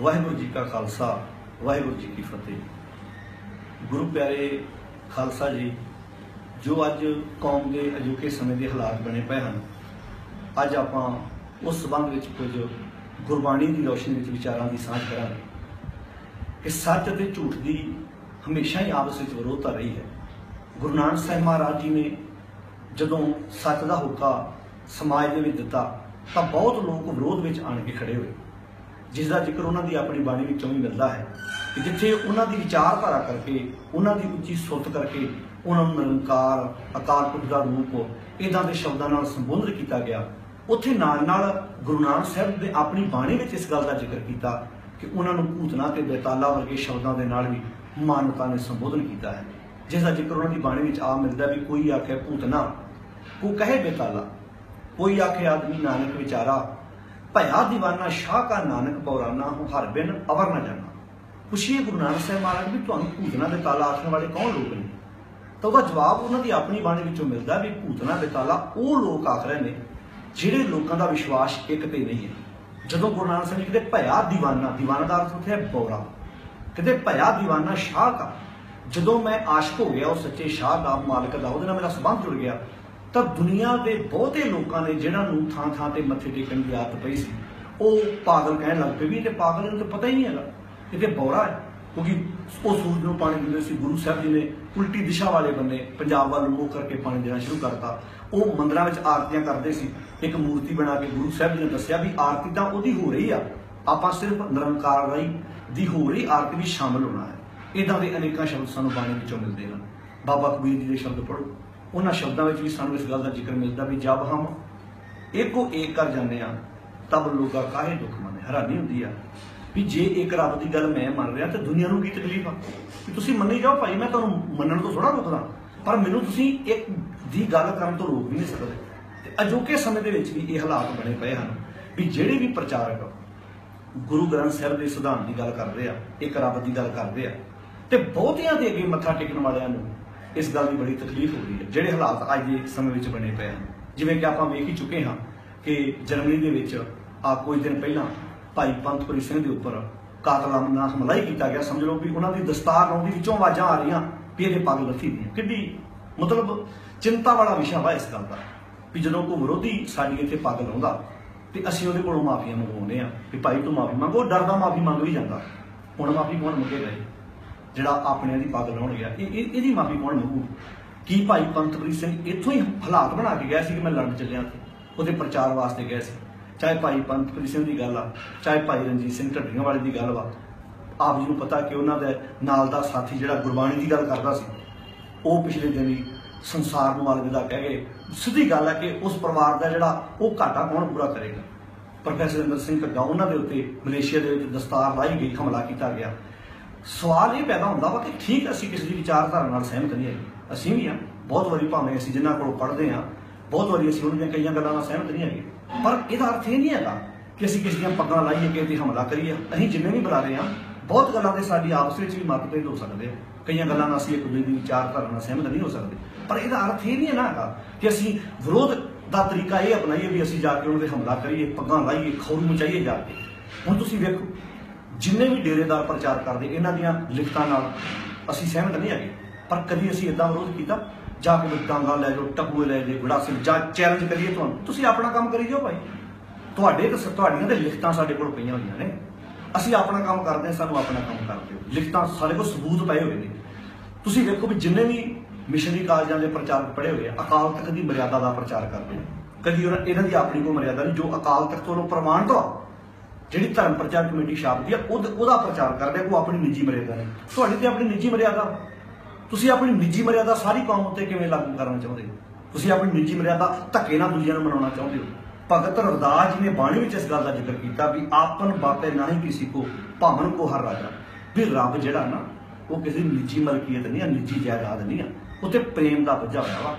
ਵਾਹਿਗੁਰੂ ਜੀ ਕਾ ਖਾਲਸਾ, ਵਾਹਿਗੁਰੂ ਜੀ ਕੀ ਫਤਿਹ। ਗੁਰੂ ਪਿਆਰੇ ਖਾਲਸਾ ਜੀ, ਜੋ ਅੱਜ ਕੌਮ ਦੇ ਅਜੋਕੇ ਸਮੇਂ ਦੇ ਹਾਲਾਤ ਬਣੇ ਪਏ ਹਨ, ਅੱਜ ਆਪਾਂ ਉਸ ਸੰਬੰਧ ਵਿੱਚ ਕੁਝ ਗੁਰਬਾਣੀ ਦੀ ਰੋਸ਼ਨੀ ਵਿੱਚ ਵਿਚਾਰਾਂ ਦੀ ਸਾਂਝ ਕਰਾਂਗੇ। ਕਿ ਸੱਚ ਅਤੇ ਝੂਠ ਦੀ ਹਮੇਸ਼ਾ ਹੀ ਆਪਸ ਵਿੱਚ ਵਿਰੋਧਤਾ ਰਹੀ ਹੈ। ਗੁਰੂ ਨਾਨਕ ਸਾਹਿਬ ਮਹਾਰਾਜ ਜੀ ਨੇ ਜਦੋਂ ਸੱਚ ਦਾ ਹੋਕਾ ਸਮਾਜ ਦੇ ਵਿੱਚ ਦਿੱਤਾ, ਤਾਂ ਬਹੁਤ ਲੋਕ ਵਿਰੋਧ ਵਿੱਚ ਆਣ ਕੇ ਖੜੇ ਹੋਏ। ਜਿਸ ਦਾ ਜ਼ਿਕਰ ਉਹਨਾਂ ਦੀ ਆਪਣੀ ਬਾਣੀ ਵਿੱਚੋਂ ਵੀ ਮਿਲਦਾ ਹੈ ਕਿ ਜਿੱਥੇ ਉਹਨਾਂ ਦੀ ਵਿਚਾਰਧਾਰਾ ਕਰਕੇ, ਉਹਨਾਂ ਦੀ ਉੱਚੀ ਸੁਰਤ ਕਰਕੇ ਉਹਨਾਂ ਨੂੰ ਨਿਰੰਕਾਰ, ਅਕਾਲ ਪੁਰਖ ਦਾ ਰੂਪ ਇਦਾਂ ਦੇ ਸ਼ਬਦਾਂ ਨਾਲ ਸੰਬੋਧਨ ਕੀਤਾ ਗਿਆ। ਉੱਥੇ ਨਾਲ ਨਾਲ ਗੁਰੂ ਨਾਨਕ ਸਾਹਿਬ ਨੇ ਆਪਣੀ ਬਾਣੀ ਵਿੱਚ ਇਸ ਗੱਲ ਦਾ ਜ਼ਿਕਰ ਕੀਤਾ ਕਿ ਉਹਨਾਂ ਨੂੰ ਭੂਤਨਾ ਤੇ ਬੇਤਾਲਾ ਵਰਗੇ ਸ਼ਬਦਾਂ ਦੇ ਨਾਲ ਵੀ ਮਾਨਵਤਾ ਨੇ ਸੰਬੋਧਨ ਕੀਤਾ ਹੈ। ਜਿਸ ਦਾ ਜ਼ਿਕਰ ਉਹਨਾਂ ਦੀ ਬਾਣੀ ਵਿੱਚ ਆ ਮਿਲਦਾ ਵੀ ਕੋਈ ਆਖੇ ਭੂਤਨਾ ਕੋ ਕਹੇ ਬੇਤਾਲਾ, ਕੋਈ ਆਖੇ ਆਦਮੀ ਨਾਨਕ ਵਿਚਾਰਾ ਭਇਆ ਦੀਵਾਨਾ ਸ਼ਾਹ ਕਾ ਨਾਨਕ ਪੌਰਾਨਾ ਹੂੰ, ਹਰ ਬਿਨ ਅਵਰ ਨਾ ਜਾਣਾ। ਪੁੱਛੀਏ ਗੁਰੂ ਨਾਨਕ ਸਾਹਿਬ ਮਹਾਰਾਜ ਵੀ ਤੁਹਾਨੂੰ ਭੂਤਨਾ ਦੇ ਤਾਲਾ ਆਖਣ ਵਾਲੇ ਕੌਣ ਲੋਕ ਨੇ? ਤਾਂ ਉਹਦਾ ਜਵਾਬ ਉਹਨਾਂ ਦੀ ਆਪਣੀ ਬਾਣੀ ਵਿੱਚੋਂ ਮਿਲਦਾ ਵੀ ਭੂਤਨਾ ਦੇ ਤਾਲਾ ਉਹ ਲੋਕ ਆਖ ਰਹੇ ਨੇ ਜਿਹੜੇ ਲੋਕਾਂ ਦਾ ਵਿਸ਼ਵਾਸ ਇੱਕ ਤੇ ਨਹੀਂ ਹੈ। ਜਦੋਂ ਗੁਰੂ ਨਾਨਕ ਸਾਹਿਬ ਜੀ ਕਹਿੰਦੇ ਭਇਆ ਦੀਵਾਨਾ ਦੀਵਾਨਾ ਦਾ ਅਰਥ ਉੱਥੇ ਹੈ ਬੌਰਾ। ਕਿਤੇ ਭਇਆ ਦੀਵਾਨਾ ਸ਼ਾਹ ਦਾ ਜਦੋਂ ਮੈਂ ਆਸ਼ਕ ਹੋ ਗਿਆ, ਉਹ ਸੱਚੇ ਸ਼ਾਹ ਦਾ ਮਾਲਕ ਦਾ, ਉਹਦੇ ਨਾਲ ਮੇਰਾ ਸਬੰਧ ਜੁੜ ਗਿਆ ਤਾਂ ਦੁਨੀਆ ਦੇ ਬਹੁਤੇ ਲੋਕਾਂ ਨੇ ਜਿਹਨਾਂ ਨੂੰ ਥਾਂ ਥਾਂ ਤੇ ਮੱਥੇ ਟੇਕਣ ਦੀ ਆਦਤ ਪਈ ਸੀ, ਉਹ ਪਾਗਲ ਕਹਿਣ ਲੱਗ ਪਏ ਵੀ ਇਹ ਪਾਗਲ ਨੂੰ ਤਾਂ ਪਤਾ ਹੀ ਨਹੀਂ ਹੈਗਾ, ਇਹ ਤੇ ਬੌਰਾ ਹੈ, ਕਿਉਂਕਿ ਉਹ ਸੂਰਜ ਨੂੰ ਪਾਣੀ ਦਿੰਦੇ ਸੀ, ਗੁਰੂ ਸਾਹਿਬ ਜੀ ਨੇ ਉਲਟੀ ਦਿਸ਼ਾ ਵਾਲੇ ਬੰਨੇ ਪੰਜਾਬ ਵੱਲ ਮੂੰਹ ਕਰਕੇ ਪਾਣੀ ਦੇਣਾ ਸ਼ੁਰੂ ਕਰਤਾ। ਉਹ ਮੰਦਰਾਂ ਵਿੱਚ ਆਰਤੀਆਂ ਕਰਦੇ ਸੀ, ਇੱਕ ਮੂਰਤੀ ਬਣਾ ਕੇ ਗੁਰੂ ਸਾਹਿਬ ਜੀ ਨੇ ਦੱਸਿਆ ਵੀ ਆਰਤੀ ਤਾਂ ਉਹਦੀ ਹੋ ਰਹੀ ਆ, ਆਪਾਂ ਸਿਰਫ ਨਿਰੰਕਾਰ ਰਾਈ ਦੀ ਹੋ ਰਹੀ ਆਰਤੀ ਵਿੱਚ ਸ਼ਾਮਲ ਹੋਣਾ ਹੈ। ਇਦਾਂ ਦੇ ਅਨੇਕਾਂ ਸ਼ਬਦ ਸਾਨੂੰ ਬਾਣੀ ਵਿੱਚੋਂ ਮਿਲਦੇ ਹਨ। ਬਾਬਾ ਕਬੀਰ ਜੀ ਦੇ ਸ਼ਬਦ ਪੜ੍ਹੋ। ਉਹਨਾਂ ਸ਼ਬਦਾਂ ਵਿੱਚ ਵੀ ਸਾਨੂੰ ਇਸ ਗੱਲ ਦਾ ਜ਼ਿਕਰ ਮਿਲਦਾ ਵੀ ਜਦ ਹਮ ਇੱਕੋ ਏਕ ਕਰ ਜਾਂਦੇ ਆ ਤਬ ਲੋਕਾਂ ਕਾਹੇ ਦੁੱਖ ਮਨੇ ਹੈਰਾਨੀ ਹੁੰਦੀ ਆ ਵੀ ਜੇ ਇੱਕ ਰੱਬ ਦੀ ਗੱਲ ਮੈਂ ਮੰਨ ਰਿਹਾ ਤੇ ਦੁਨੀਆ ਨੂੰ ਕੀ ਤਕਲੀਫ ਆ? ਵੀ ਤੁਸੀਂ ਮੰਨੀ ਜਾਓ ਭਾਈ, ਮੈਂ ਤੁਹਾਨੂੰ ਮੰਨਣ ਤੋਂ ਥੋੜਾ ਰੋਕਦਾ, ਪਰ ਮੈਨੂੰ ਤੁਸੀਂ ਇੱਕ ਦੀ ਗੱਲ ਕਰਨ ਤੋਂ ਰੋਕ ਵੀ ਨਹੀਂ ਸਕਦੇ। ਤੇ ਅਜੋਕੇ ਸਮੇਂ ਦੇ ਵਿੱਚ ਵੀ ਇਹ ਹਾਲਾਤ ਬਣੇ ਪਏ ਹਨ ਵੀ ਜਿਹੜੇ ਵੀ ਪ੍ਰਚਾਰਕ ਗੁਰੂ ਗ੍ਰੰਥ ਸਾਹਿਬ ਦੇ ਸਿਧਾਂਤ ਦੀ ਗੱਲ ਕਰਦੇ ਆ, ਇੱਕ ਰੱਬ ਦੀ ਗੱਲ ਕਰਦੇ ਆ, ਤੇ ਬਹੁਤਿਆਂ ਦੇ ਅੱਗੇ ਮੱਥਾ ਟੇਕਣ ਵਾਲਿਆਂ ਨੂੰ ਇਸ ਗੱਲ ਦੀ ਬੜੀ ਤਕਲੀਫ ਹੋ ਰਹੀ ਹੈ। ਜਿਹੜੇ ਹਾਲਾਤ ਅੱਜ ਦੇ ਸਮੇਂ ਵਿੱਚ ਬਣੇ ਪਏ ਹਨ, ਜਿਵੇਂ ਕਿ ਆਪਾਂ ਵੇਖ ਹੀ ਚੁੱਕੇ ਹਾਂ ਕਿ ਜਰਮਨੀ ਦੇ ਵਿੱਚ ਆ ਕੁਝ ਦਿਨ ਪਹਿਲਾਂ ਭਾਈ ਪੰਥਪੁਰੀ ਸਿੰਘ ਦੇ ਉੱਪਰ ਕਾਤਲਾਨਾ ਹਮਲਾ ਹੀ ਕੀਤਾ ਗਿਆ। ਸਮਝ ਲਓ ਵੀ ਉਹਨਾਂ ਦੀ ਦਸਤਾਰ ਲਾਉਂਦੀ ਵਿੱਚੋਂ ਆਵਾਜ਼ਾਂ ਆ ਰਹੀਆਂ ਵੀ ਇਹਦੇ ਪੱਗ ਲੱਥੀ ਦੀਆਂ। ਕਿੱਡੀ ਮਤਲਬ ਚਿੰਤਾ ਵਾਲਾ ਵਿਸ਼ਾ ਵਾ ਇਸ ਗੱਲ ਦਾ ਵੀ ਜਦੋਂ ਕੋਈ ਵਿਰੋਧੀ ਸਾਡੀ ਇੱਥੇ ਪੱਗ ਲਾਉਂਦਾ ਤੇ ਅਸੀਂ ਉਹਦੇ ਕੋਲੋਂ ਮਾਫੀਆਂ ਮੰਗਵਾਉਂਦੇ ਆ ਵੀ ਭਾਈ ਤੂੰ ਮਾਫੀ ਮੰਗੋ ਡਰਦਾ ਮਾਫੀ ਮੰਗ ਵੀ ਜਾਂਦਾ। ਹੁਣ ਮਾਫੀ ਕੌਣ ਮੰਗੇਗਾ ਜੀ? ਜਿਹੜਾ ਆਪਣਿਆਂ ਦੀ ਪੱਗ ਲਾਉਣ ਗਿਆ, ਇਹ ਇਹਦੀ ਮਾਫੀ ਕੌਣ ਮੰਗੂ? ਕੀ ਭਾਈ ਪੰਤਪ੍ਰੀਤ ਸਿੰਘ ਇੱਥੋਂ ਹੀ ਹਾਲਾਤ ਬਣਾ ਕੇ ਗਿਆ ਸੀ ਕਿ ਮੈਂ ਲੜਨ ਚੱਲਿਆ ਸੀ? ਉਹਦੇ ਪ੍ਰਚਾਰ ਵਾਸਤੇ ਗਿਆ ਸੀ। ਚਾਹੇ ਭਾਈ ਪੰਤਪ੍ਰੀਤ ਸਿੰਘ ਦੀ ਗੱਲ ਆ, ਚਾਹੇ ਭਾਈ ਰਣਜੀਤ ਸਿੰਘ ਢੱਡੀਆਂ ਵਾਲੇ ਦੀ ਗੱਲ ਵਾ, ਆਪ ਜੀ ਨੂੰ ਪਤਾ ਕਿ ਉਹਨਾਂ ਦੇ ਨਾਲ ਦਾ ਸਾਥੀ ਜਿਹੜਾ ਗੁਰਬਾਣੀ ਦੀ ਗੱਲ ਕਰਦਾ ਸੀ, ਉਹ ਪਿਛਲੇ ਦਿਨ ਹੀ ਸੰਸਾਰ ਨੂੰ ਅਲਵਿਦਾ ਕਹਿ ਗਏ ਸਿੱਧੀ ਗੱਲ ਹੈ ਕਿ ਉਸ ਪਰਿਵਾਰ ਦਾ ਜਿਹੜਾ ਉਹ ਘਾਟਾ ਕੌਣ ਪੂਰਾ ਕਰੇਗਾ? ਪ੍ਰੋਫੈਸਰ ਇੰਦਰ ਸਿੰਘ ਕੱਗਾ ਉਹਨਾਂ ਦੇ ਉੱਤੇ ਮਲੇਸ਼ੀਆ ਦੇ ਵਿੱਚ ਦਸਤਾਰ ਲਾਈ ਗਈ, ਹਮਲਾ ਕੀਤਾ ਗਿਆ। ਸਵਾਲ ਇਹ ਪੈਦਾ ਹੁੰਦਾ ਵਾ ਕਿ ਠੀਕ ਅਸੀਂ ਕਿਸੇ ਦੀ ਵਿਚਾਰਧਾਰਾ ਨਾਲ ਸਹਿਮਤ ਨਹੀਂ ਹੈਗੇ। ਅਸੀਂ ਵੀ ਆ, ਬਹੁਤ ਵਾਰੀ ਭਾਵੇਂ ਅਸੀਂ ਜਿਨ੍ਹਾਂ ਕੋਲੋਂ ਪੜ੍ਹਦੇ ਆ, ਬਹੁਤ ਵਾਰੀ ਅਸੀਂ ਉਹਨਾਂ ਦੀਆਂ ਕਈਆਂ ਗੱਲਾਂ ਨਾਲ ਸਹਿਮਤ ਨਹੀਂ ਹੈਗੇ। ਪਰ ਇਹਦਾ ਅਰਥ ਇਹ ਨਹੀਂ ਹੈਗਾ ਕਿ ਅਸੀਂ ਕਿਸੇ ਦੀਆਂ ਪੱਗਾਂ ਲਾਈਏ ਕਿ ਤੇ ਹਮਲਾ ਕਰੀਏ। ਅਸੀਂ ਜਿੰਨੇ ਵੀ ਬੁਲਾ ਰਹੇ ਆ, ਬਹੁਤ ਗੱਲਾਂ ਦੇ ਸਾਡੀ ਆਪਸ ਵਿੱਚ ਵੀ ਮਤਭੇਦ ਹੋ ਸਕਦੇ ਆ। ਕਈਆਂ ਗੱਲਾਂ ਨਾਲ ਅਸੀਂ ਇੱਕ ਦੂਜੇ ਦੀ ਵਿਚਾਰਧਾਰਾ ਨਾਲ ਸਹਿਮਤ ਨਹੀਂ ਹੋ ਸਕਦੇ। ਪਰ ਇਹਦਾ ਅਰਥ ਇਹ ਨਹੀਂ ਹੈ ਨਾ ਹੈਗਾ ਕਿ ਅਸੀਂ ਵਿਰੋਧ ਦਾ ਤਰੀਕਾ ਇਹ ਅਪਣਾਈਏ ਵੀ ਅਸੀਂ ਜਾ ਕੇ ਉਹਨਾਂ ਦੇ ਹਮਲਾ ਕਰੀਏ, ਪੱਗਾਂ ਲਾਈਏ, ਖੌਰੂ ਮਚਾਈਏ ਜਾ ਕੇ। ਹੁਣ ਤੁਸੀਂ ਵੇਖੋ ਜਿੰਨੇ ਵੀ ਡੇਰੇਦਾਰ ਪ੍ਰਚਾਰ ਕਰਦੇ, ਇਹਨਾਂ ਦੀਆਂ ਲਿਖਤਾਂ ਨਾਲ ਅਸੀਂ ਸਹਿਮਤ ਨਹੀਂ ਹੈਗੇ। ਪਰ ਕਦੀ ਅਸੀਂ ਇਦਾਂ ਵਿਰੋਧ ਕੀਤਾ, ਜਾ ਕੇ ਵੀ ਲੈ ਜਾਓ ਟੱਬੂ ਲੈ ਜਾਓ ਗੜਾਸੇ ਜਾਂ ਚੈਲੰਜ ਕਰੀਏ ਤੁਹਾਨੂੰ। ਤੁਸੀਂ ਆਪਣਾ ਕੰਮ ਕਰੀ ਜਾਓ ਭਾਈ। ਤੁਹਾਡੇ ਤੁਹਾਡੀਆਂ ਤੇ ਲਿਖਤਾਂ ਸਾਡੇ ਕੋਲ ਪਈਆਂ ਹੋਈਆਂ ਨੇ। ਅਸੀਂ ਆਪਣਾ ਕੰਮ ਕਰਦੇ ਹਾਂ, ਸਾਨੂੰ ਆਪਣਾ ਕੰਮ ਕਰਦੇ ਹੋ ਲਿਖਤਾਂ ਸਾਡੇ ਕੋਲ ਸਬੂਤ ਪਏ ਹੋਏ ਨੇ। ਤੁਸੀਂ ਵੇਖੋ ਵੀ ਜਿੰਨੇ ਵੀ ਮਿਸ਼ਨਰੀ ਕਾਲਜਾਂ ਦੇ ਪ੍ਰਚਾਰਕ ਪੜ੍ਹੇ ਹੋਏ ਆ, ਅਕਾਲ ਤਖਤ ਦੀ ਮਰਿਆਦਾ ਦਾ ਪ੍ਰਚਾਰ ਕਰਦੇ ਨੇ। ਕਦੀ ਉਹਨਾਂ ਇਹਨਾਂ ਦੀ ਆਪਣੀ ਕੋਈ ਮਰਿਆਦਾ ਨਹੀਂ, ਜੋ ਅਕਾਲ ਤਖਤ ਵੱਲੋਂ ਪ੍ਰਮਾਣਿਤ ਆ ਜਿਹੜੀ ਧਰਮ ਪ੍ਰਚਾਰ ਕਮੇਟੀ ਛਾਪਦੀ ਆ, ਉਹਦਾ ਪ੍ਰਚਾਰ ਕਰਦੇ ਆ ਆਪਣੀ ਨਿੱਜੀ ਮਰਿਆਦਾ ਨਹੀਂ ਤੁਹਾਡੀ ਤੇ ਆਪਣੀ ਨਿੱਜੀ ਮਰਿਆਦਾ? ਤੁਸੀਂ ਆਪਣੀ ਨਿੱਜੀ ਮਰਿਆਦਾ ਸਾਰੀ ਕੌਮ ਉੱਤੇ ਕਿਵੇਂ ਲਾਗੂ ਕਰਨਾ ਚਾਹੁੰਦੇ ਹੋ? ਤੁਸੀਂ ਆਪਣੀ ਨਿੱਜੀ ਮਰਿਆਦਾ ਧੱਕੇ ਨਾਲ ਦੂਜਿਆਂ ਨੂੰ ਮਨਾਉਣਾ ਚਾਹੁੰਦੇ ਹੋ? ਭਗਤ ਰਵਦਾਸ ਜੀ ਨੇ ਬਾਣੀ ਵਿੱਚ ਇਸ ਗੱਲ ਦਾ ਜ਼ਿਕਰ ਕੀਤਾ ਵੀ ਆਪਨ ਬਾਪੇ ਨਹੀਂ ਕਿਸੇ ਕੋ ਭਾਵਨ ਕੋ ਹਰ ਰਾਜਾ। ਵੀ ਰੱਬ ਜਿਹੜਾ ਨਾ, ਉਹ ਕਿਸੇ ਦੀ ਨਿੱਜੀ ਮਲਕੀਅਤ ਨਹੀਂ ਆ, ਨਿੱਜੀ ਜਾਇਦਾਦ ਨਹੀਂ ਆ। ਉੱਤੇ ਪ੍ਰੇਮ ਦਾ ਵੱਜਾ ਹੋਇਆ ਵਾ।